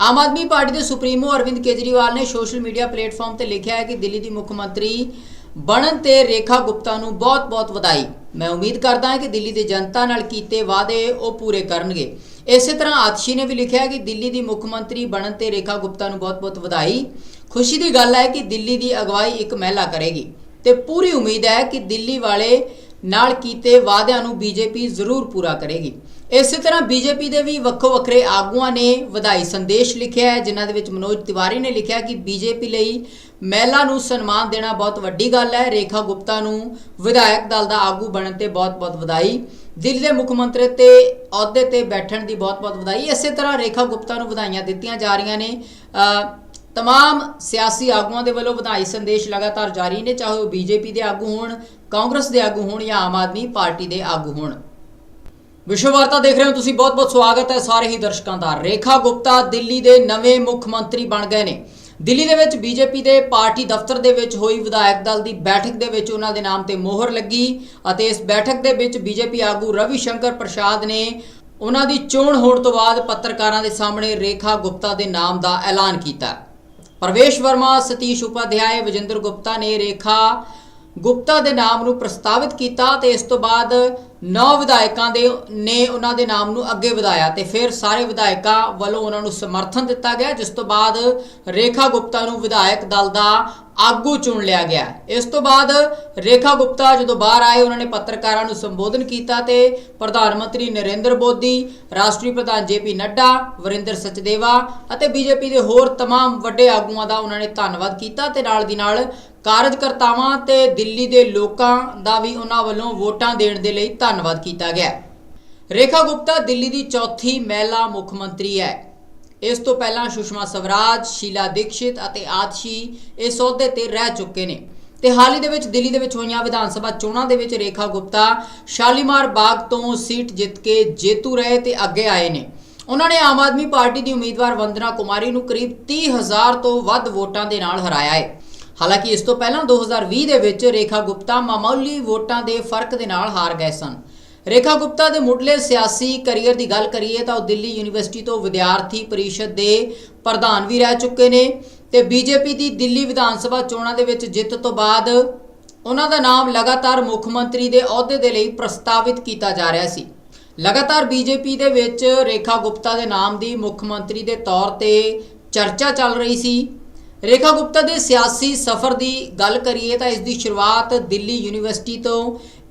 ਆਮ ਆਦਮੀ ਪਾਰਟੀ ਦੇ ਸੁਪਰੀਮੋ ਅਰਵਿੰਦ ਕੇਜਰੀਵਾਲ ਨੇ ਸੋਸ਼ਲ ਮੀਡੀਆ ਪਲੇਟਫਾਰਮ ਤੇ ਲਿਖਿਆ ਹੈ ਕਿ ਦਿੱਲੀ ਦੀ ਮੁੱਖ ਮੰਤਰੀ ਬਣਨ ਤੇ ਰੇਖਾ ਗੁਪਤਾ ਨੂੰ ਬਹੁਤ-ਬਹੁਤ ਵਧਾਈ। ਮੈਂ ਉਮੀਦ ਕਰਦਾ ਹਾਂ ਕਿ ਦਿੱਲੀ ਦੀ ਜਨਤਾ ਨਾਲ ਕੀਤੇ ਵਾਅਦੇ ਉਹ ਪੂਰੇ ਕਰਨਗੇ। ਇਸੇ ਤਰ੍ਹਾਂ ਆਤਸ਼ੀ ਨੇ ਵੀ ਲਿਖਿਆ ਕਿ ਦਿੱਲੀ ਦੀ ਮੁੱਖ ਮੰਤਰੀ ਬਣਨ ਤੇ ਰੇਖਾ ਗੁਪਤਾ ਨੂੰ ਬਹੁਤ-ਬਹੁਤ ਵਧਾਈ। ਖੁਸ਼ੀ ਦੀ ਗੱਲ ਹੈ ਕਿ ਦਿੱਲੀ ਦੀ ਅਗਵਾਈ ਇੱਕ ਮਹਿਲਾ ਕਰੇਗੀ। ਤੇ ਪੂਰੀ ਉਮੀਦ ਹੈ ਕਿ ਦਿੱਲੀ ਵਾਲੇ ਨਾਲ ਕੀਤੇ ਵਾਅਦਿਆਂ ਨੂੰ ਬੀਜੇਪੀ ਜ਼ਰੂਰ ਪੂਰਾ ਕਰੇਗੀ। ਇਸੇ ਤਰ੍ਹਾਂ ਬੀਜੇਪੀ ਦੇ ਵੀ ਵੱਖੋ ਵੱਖਰੇ ਆਗੂਆਂ ਨੇ ਵਧਾਈ ਸੰਦੇਸ਼ ਲਿਖਿਆ ਹੈ, ਜਿਨ੍ਹਾਂ ਦੇ ਵਿੱਚ ਮਨੋਜ ਤਿਵਾਰੀ ਨੇ ਲਿਖਿਆ ਕਿ ਬੀਜੇਪੀ ਲਈ ਮਹਿਲਾ ਨੂੰ ਸਨਮਾਨ ਦੇਣਾ ਬਹੁਤ ਵੱਡੀ ਗੱਲ ਹੈ। ਰੇਖਾ ਗੁਪਤਾ ਨੂੰ ਵਿਧਾਇਕ ਦਲ ਦਾ ਆਗੂ ਬਣਨ ਤੇ ਬਹੁਤ-ਬਹੁਤ ਵਧਾਈ। ਦਿੱਲੀ ਦੇ ਮੁੱਖ ਮੰਤਰੀ ਤੇ ਅਹੁਦੇ ਤੇ ਬੈਠਣ ਦੀ ਬਹੁਤ-ਬਹੁਤ ਵਧਾਈ। ਇਸੇ ਤਰ੍ਹਾਂ ਰੇਖਾ ਗੁਪਤਾ ਨੂੰ ਵਧਾਈਆਂ ਦਿੱਤੀਆਂ ਜਾ ਰਹੀਆਂ ਨੇ। ਤਮਾਮ ਸਿਆਸੀ ਆਗੂਆਂ ਦੇ ਵੱਲੋਂ ਵਧਾਈ ਸੰਦੇਸ਼ ਲਗਾਤਾਰ ਜਾਰੀ ਨੇ, ਚਾਹੇ ਉਹ ਬੀਜੇਪੀ ਦੇ ਆਗੂ ਹੋਣ, ਕਾਂਗਰਸ ਦੇ ਆਗੂ ਹੋਣ ਜਾਂ ਆਮ ਆਦਮੀ ਪਾਰਟੀ ਦੇ ਆਗੂ ਹੋਣ। ਵਿਸ਼ਵ ਵਾਰਤਾ ਦੇਖ ਰਹੇ ਹੋ ਤੁਸੀਂ, ਬਹੁਤ-ਬਹੁਤ ਸਵਾਗਤ ਹੈ ਸਾਰੇ ਹੀ ਦਰਸ਼ਕਾਂ ਦਾ। ਰੇਖਾ ਗੁਪਤਾ ਦਿੱਲੀ ਦੇ ਨਵੇਂ ਮੁੱਖ ਮੰਤਰੀ ਬਣ ਗਏ ਨੇ। ਦਿੱਲੀ ਦੇ ਵਿੱਚ ਬੀਜੇਪੀ ਦੇ ਪਾਰਟੀ ਦਫ਼ਤਰ ਦੇ ਵਿੱਚ ਹੋਈ ਵਿਧਾਇਕ ਦਲ ਦੀ ਬੈਠਕ ਦੇ ਵਿੱਚ ਉਹਨਾਂ ਦੇ ਨਾਮ ਤੇ ਮੋਹਰ ਲੱਗੀ ਅਤੇ ਇਸ ਬੈਠਕ ਦੇ ਵਿੱਚ ਬੀਜੇਪੀ ਆਗੂ ਰਵੀ ਸ਼ੰਕਰ ਪ੍ਰਸਾਦ ਨੇ ਉਹਨਾਂ ਦੀ ਚੋਣ ਹੋਣ ਤੋਂ ਬਾਅਦ ਪੱਤਰਕਾਰਾਂ ਦੇ ਸਾਹਮਣੇ ਰੇਖਾ ਗੁਪਤਾ ਦੇ ਨਾਮ ਦਾ ਐਲਾਨ ਕੀਤਾ। ਪਰਵੇਸ਼ ਵਰਮਾ, ਸਤੀਸ਼ ਉਪਾਧਿਆਏ, ਵਿਜੇਂਦਰ ਗੁਪਤਾ ਨੇ ਰੇਖਾ ਗੁਪਤਾ ਦੇ ਨਾਮ ਨੂੰ ਪ੍ਰਸਤਾਵਿਤ ਕੀਤਾ ਤੇ ਇਸ ਤੋਂ ਬਾਅਦ ਨੌ ਵਿਧਾਇਕਾਂ ਦੇ ਨੇ ਉਹਨਾਂ ਦੇ ਨਾਮ ਨੂੰ ਅੱਗੇ ਵਧਾਇਆ ਤੇ ਫਿਰ ਸਾਰੇ ਵਿਧਾਇਕਾਂ ਵੱਲੋਂ ਉਹਨਾਂ ਨੂੰ ਸਮਰਥਨ ਦਿੱਤਾ ਗਿਆ ਜਿਸ ਤੋਂ ਬਾਅਦ ਰੇਖਾ ਗੁਪਤਾ ਨੂੰ ਵਿਧਾਇਕ ਦਲ ਦਾ ਆਗੂ ਚੁਣ ਲਿਆ ਗਿਆ ਇਸ ਤੋਂ ਬਾਅਦ ਰੇਖਾ ਗੁਪਤਾ ਜਦੋਂ ਬਾਹਰ ਆਏ ਉਹਨਾਂ ਨੇ ਪੱਤਰਕਾਰਾਂ ਨੂੰ ਸੰਬੋਧਨ ਕੀਤਾ ਤੇ ਪ੍ਰਧਾਨ ਮੰਤਰੀ ਨਰਿੰਦਰ ਮੋਦੀ ਰਾਸ਼ਟਰੀ ਪ੍ਰਧਾਨ ਜੇਪੀ ਨੱਡਾ ਵਰਿੰਦਰ ਸਚਦੇਵਾ ਅਤੇ ਬੀਜੇਪੀ ਦੇ ਹੋਰ तमाम ਵੱਡੇ ਆਗੂਆਂ ਦਾ ਉਹਨਾਂ ਨੇ ਧੰਨਵਾਦ ਕੀਤਾ ਤੇ ਨਾਲ ਦੀ ਨਾਲ ਕਾਰਜਕਰਤਾਵਾਂ ਤੇ ਦਿੱਲੀ ਦੇ ਲੋਕਾਂ ਦਾ ਵੀ ਉਹਨਾਂ ਵੱਲੋਂ ਵੋਟਾਂ ਦੇਣ ਦੇ ਲਈ ਧੰਨਵਾਦ ਕੀਤਾ ਗਿਆ ਰੇਖਾ ਗੁਪਤਾ ਦਿੱਲੀ ਦੀ ਚੌਥੀ ਮਹਿਲਾ ਮੁੱਖ ਮੰਤਰੀ ਹੈ। ਇਸ ਤੋਂ ਪਹਿਲਾਂ ਸੁਸ਼ਮਾ ਸਵਰਾਜ, ਸ਼ੀਲਾ ਦੀਕਸ਼ਿਤ ਅਤੇ ਆਤਸ਼ੀ ਇਸ ਅਹੁਦੇ ਤੇ ਰਹਿ ਚੁੱਕੇ ਨੇ ਤੇ ਹਾਲ ਹੀ ਦੇ ਵਿੱਚ ਦਿੱਲੀ ਦੇ ਵਿੱਚ ਹੋਈਆਂ ਵਿਧਾਨ ਸਭਾ ਚੋਣਾਂ ਦੇ ਵਿੱਚ ਰੇਖਾ ਗੁਪਤਾ ਸ਼ਾਲੀਮਾਰ ਬਾਗ ਤੋਂ ਸੀਟ ਜਿੱਤ ਕੇ ਜੇਤੂ ਰਹੇ ਤੇ ਅੱਗੇ ਆਏ ਨੇ। ਉਹਨਾਂ ਨੇ ਆਮ ਆਦਮੀ ਪਾਰਟੀ ਦੀ ਉਮੀਦਵਾਰ ਵੰਦਨਾ ਕੁਮਾਰੀ ਨੂੰ ਕਰੀਬ 30000 ਤੋਂ ਵੱਧ ਵੋਟਾਂ ਦੇ ਨਾਲ ਹਰਾਇਆ ਹੈ। ਹਾਲਾਂਕਿ ਇਸ ਤੋਂ ਪਹਿਲਾਂ 2020 ਦੇ ਵਿੱਚ ਰੇਖਾ ਗੁਪਤਾ ਮਾਮੂਲੀ ਵੋਟਾਂ ਦੇ ਫ਼ਰਕ ਦੇ ਨਾਲ ਹਾਰ ਗਏ ਸਨ। ਰੇਖਾ ਗੁਪਤਾ ਦੇ ਮੁੱਢਲੇ ਸਿਆਸੀ ਕੈਰੀਅਰ ਦੀ ਗੱਲ ਕਰੀਏ ਤਾਂ ਉਹ ਦਿੱਲੀ ਯੂਨੀਵਰਸਿਟੀ ਤੋਂ ਵਿਦਿਆਰਥੀ ਪਰਿਸ਼ਦ ਦੇ ਪ੍ਰਧਾਨ ਵੀ ਰਹਿ ਚੁੱਕੇ ਨੇ ਤੇ ਬੀਜੇਪੀ ਦੀ ਦਿੱਲੀ ਵਿਧਾਨ ਸਭਾ ਚੋਣਾਂ ਦੇ ਵਿੱਚ ਜਿੱਤ ਤੋਂ ਬਾਅਦ ਉਹਨਾਂ ਦਾ ਨਾਮ ਲਗਾਤਾਰ ਮੁੱਖ ਮੰਤਰੀ ਦੇ ਅਹੁਦੇ ਦੇ ਲਈ ਪ੍ਰਸਤਾਵਿਤ ਕੀਤਾ ਜਾ ਰਿਹਾ ਸੀ। ਲਗਾਤਾਰ ਬੀਜੇਪੀ ਦੇ ਵਿੱਚ ਰੇਖਾ ਗੁਪਤਾ ਦੇ ਨਾਮ ਦੀ ਮੁੱਖ ਮੰਤਰੀ ਦੇ ਤੌਰ ਤੇ ਚਰਚਾ ਚੱਲ ਰਹੀ ਸੀ। ਰੇਖਾ ਗੁਪਤਾ ਦੇ ਸਿਆਸੀ ਸਫ਼ਰ ਦੀ ਗੱਲ ਕਰੀਏ ਤਾਂ ਇਸ ਦੀ ਸ਼ੁਰੂਆਤ ਦਿੱਲੀ ਯੂਨੀਵਰਸਿਟੀ ਤੋਂ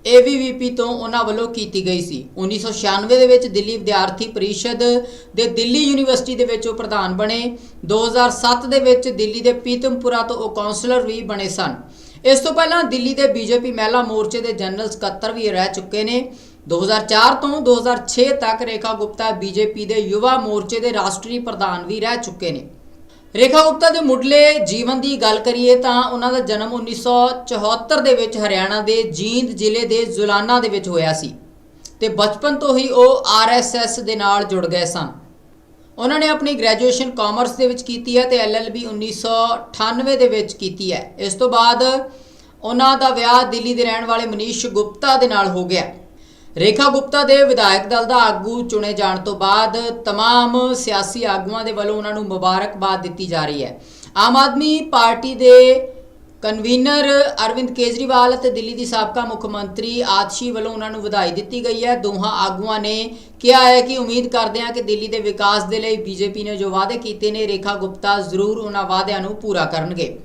AVVP ਤੋਂ ਉਹਨਾਂ ਵੱਲੋਂ ਕੀਤੀ ਗਈ ਸੀ। 1996 ਦੇ ਵਿੱਚ ਦਿੱਲੀ ਵਿਦਿਆਰਥੀ ਪਰਿਸ਼ਦ ਦੇ ਦਿੱਲੀ ਯੂਨੀਵਰਸਿਟੀ ਦੇ ਵਿੱਚ ਉਹ ਪ੍ਰਧਾਨ ਬਣੇ। 2007 ਦੇ ਵਿੱਚ ਦਿੱਲੀ ਦੇ ਪੀਤਮਪੁਰਾ ਤੋਂ ਉਹ ਕਾਉਂਸਲਰ ਵੀ ਬਣੇ ਸਨ। ਇਸ ਤੋਂ ਪਹਿਲਾਂ ਦਿੱਲੀ ਦੇ ਬੀਜੇਪੀ ਮਹਿਲਾ ਮੋਰਚੇ ਦੇ ਜਨਰਲ ਸਕੱਤਰ ਵੀ ਰਹਿ ਚੁੱਕੇ ਨੇ। 2004 ਤੋਂ 2006 ਤੱਕ ਰੇਖਾ ਗੁਪਤਾ ਬੀਜੇਪੀ ਦੇ ਯੁਵਾ ਮੋਰਚੇ ਦੇ ਰਾਸ਼ਟਰੀ ਪ੍ਰਧਾਨ ਵੀ ਰਹਿ ਚੁੱਕੇ ਨੇ। ਰੇਖਾ ਗੁਪਤਾ ਦੇ ਮੁੱਢਲੇ ਜੀਵਨ ਦੀ ਗੱਲ ਕਰੀਏ ਤਾਂ ਉਹਨਾਂ ਦਾ ਜਨਮ 1974 ਦੇ ਵਿੱਚ ਹਰਿਆਣਾ ਦੇ ਜੀਂਦ ਜ਼ਿਲ੍ਹੇ ਦੇ ਜ਼ੁਲਾਨਾ ਦੇ ਵਿੱਚ ਹੋਇਆ ਸੀ ਤੇ ਬਚਪਨ ਤੋਂ ਹੀ ਉਹ ਆਰਐਸਐਸ ਦੇ ਨਾਲ ਜੁੜ ਗਏ ਸਨ। ਉਹਨਾਂ ਨੇ ਆਪਣੀ ਗ੍ਰੈਜੂਏਸ਼ਨ ਕਾਮਰਸ ਦੇ ਵਿੱਚ ਕੀਤੀ ਹੈ ਤੇ ਐਲਐਲਬੀ 1998 ਦੇ ਵਿੱਚ ਕੀਤੀ ਹੈ। ਇਸ ਤੋਂ ਬਾਅਦ ਉਹਨਾਂ ਦਾ ਵਿਆਹ ਦਿੱਲੀ ਦੇ ਰਹਿਣ ਵਾਲੇ ਮਨੀਸ਼ ਗੁਪਤਾ ਦੇ ਨਾਲ ਹੋ ਗਿਆ। ਰੇਖਾ ਗੁਪਤਾ ਦੇ ਵਿਧਾਇਕ ਦਲ ਦਾ ਆਗੂ ਚੁਣੇ ਜਾਣ ਤੋਂ ਬਾਅਦ तमाम ਸਿਆਸੀ ਆਗੂਆਂ ਦੇ ਵੱਲੋਂ ਉਹਨਾਂ ਨੂੰ ਮੁਬਾਰਕਬਾਦ ਦਿੱਤੀ ਜਾ ਰਹੀ ਹੈ ਆਮ ਆਦਮੀ ਪਾਰਟੀ ਦੇ ਕਨਵੀਨਰ ਅਰਵਿੰਦ ਕੇਜਰੀਵਾਲ ਅਤੇ ਦਿੱਲੀ ਦੀ ਸਾਬਕਾ ਮੁੱਖ ਮੰਤਰੀ ਆਤਸ਼ੀ ਵੱਲੋਂ ਉਹਨਾਂ ਨੂੰ ਵਧਾਈ ਦਿੱਤੀ ਗਈ ਹੈ ਦੋਹਾਂ ਆਗੂਆਂ ਨੇ ਕਿਹਾ ਹੈ ਕਿ ਉਮੀਦ ਕਰਦੇ ਹਾਂ ਕਿ ਦਿੱਲੀ ਦੇ ਵਿਕਾਸ ਦੇ ਲਈ ਬੀਜੇਪੀ ਨੇ ਜੋ ਵਾਅਦੇ ਕੀਤੇ ਨੇ ਰੇਖਾ ਗੁਪਤਾ ਜ਼ਰੂਰ ਉਹਨਾਂ ਵਾਅਦਿਆਂ ਨੂੰ ਪੂਰਾ ਕਰਨਗੇ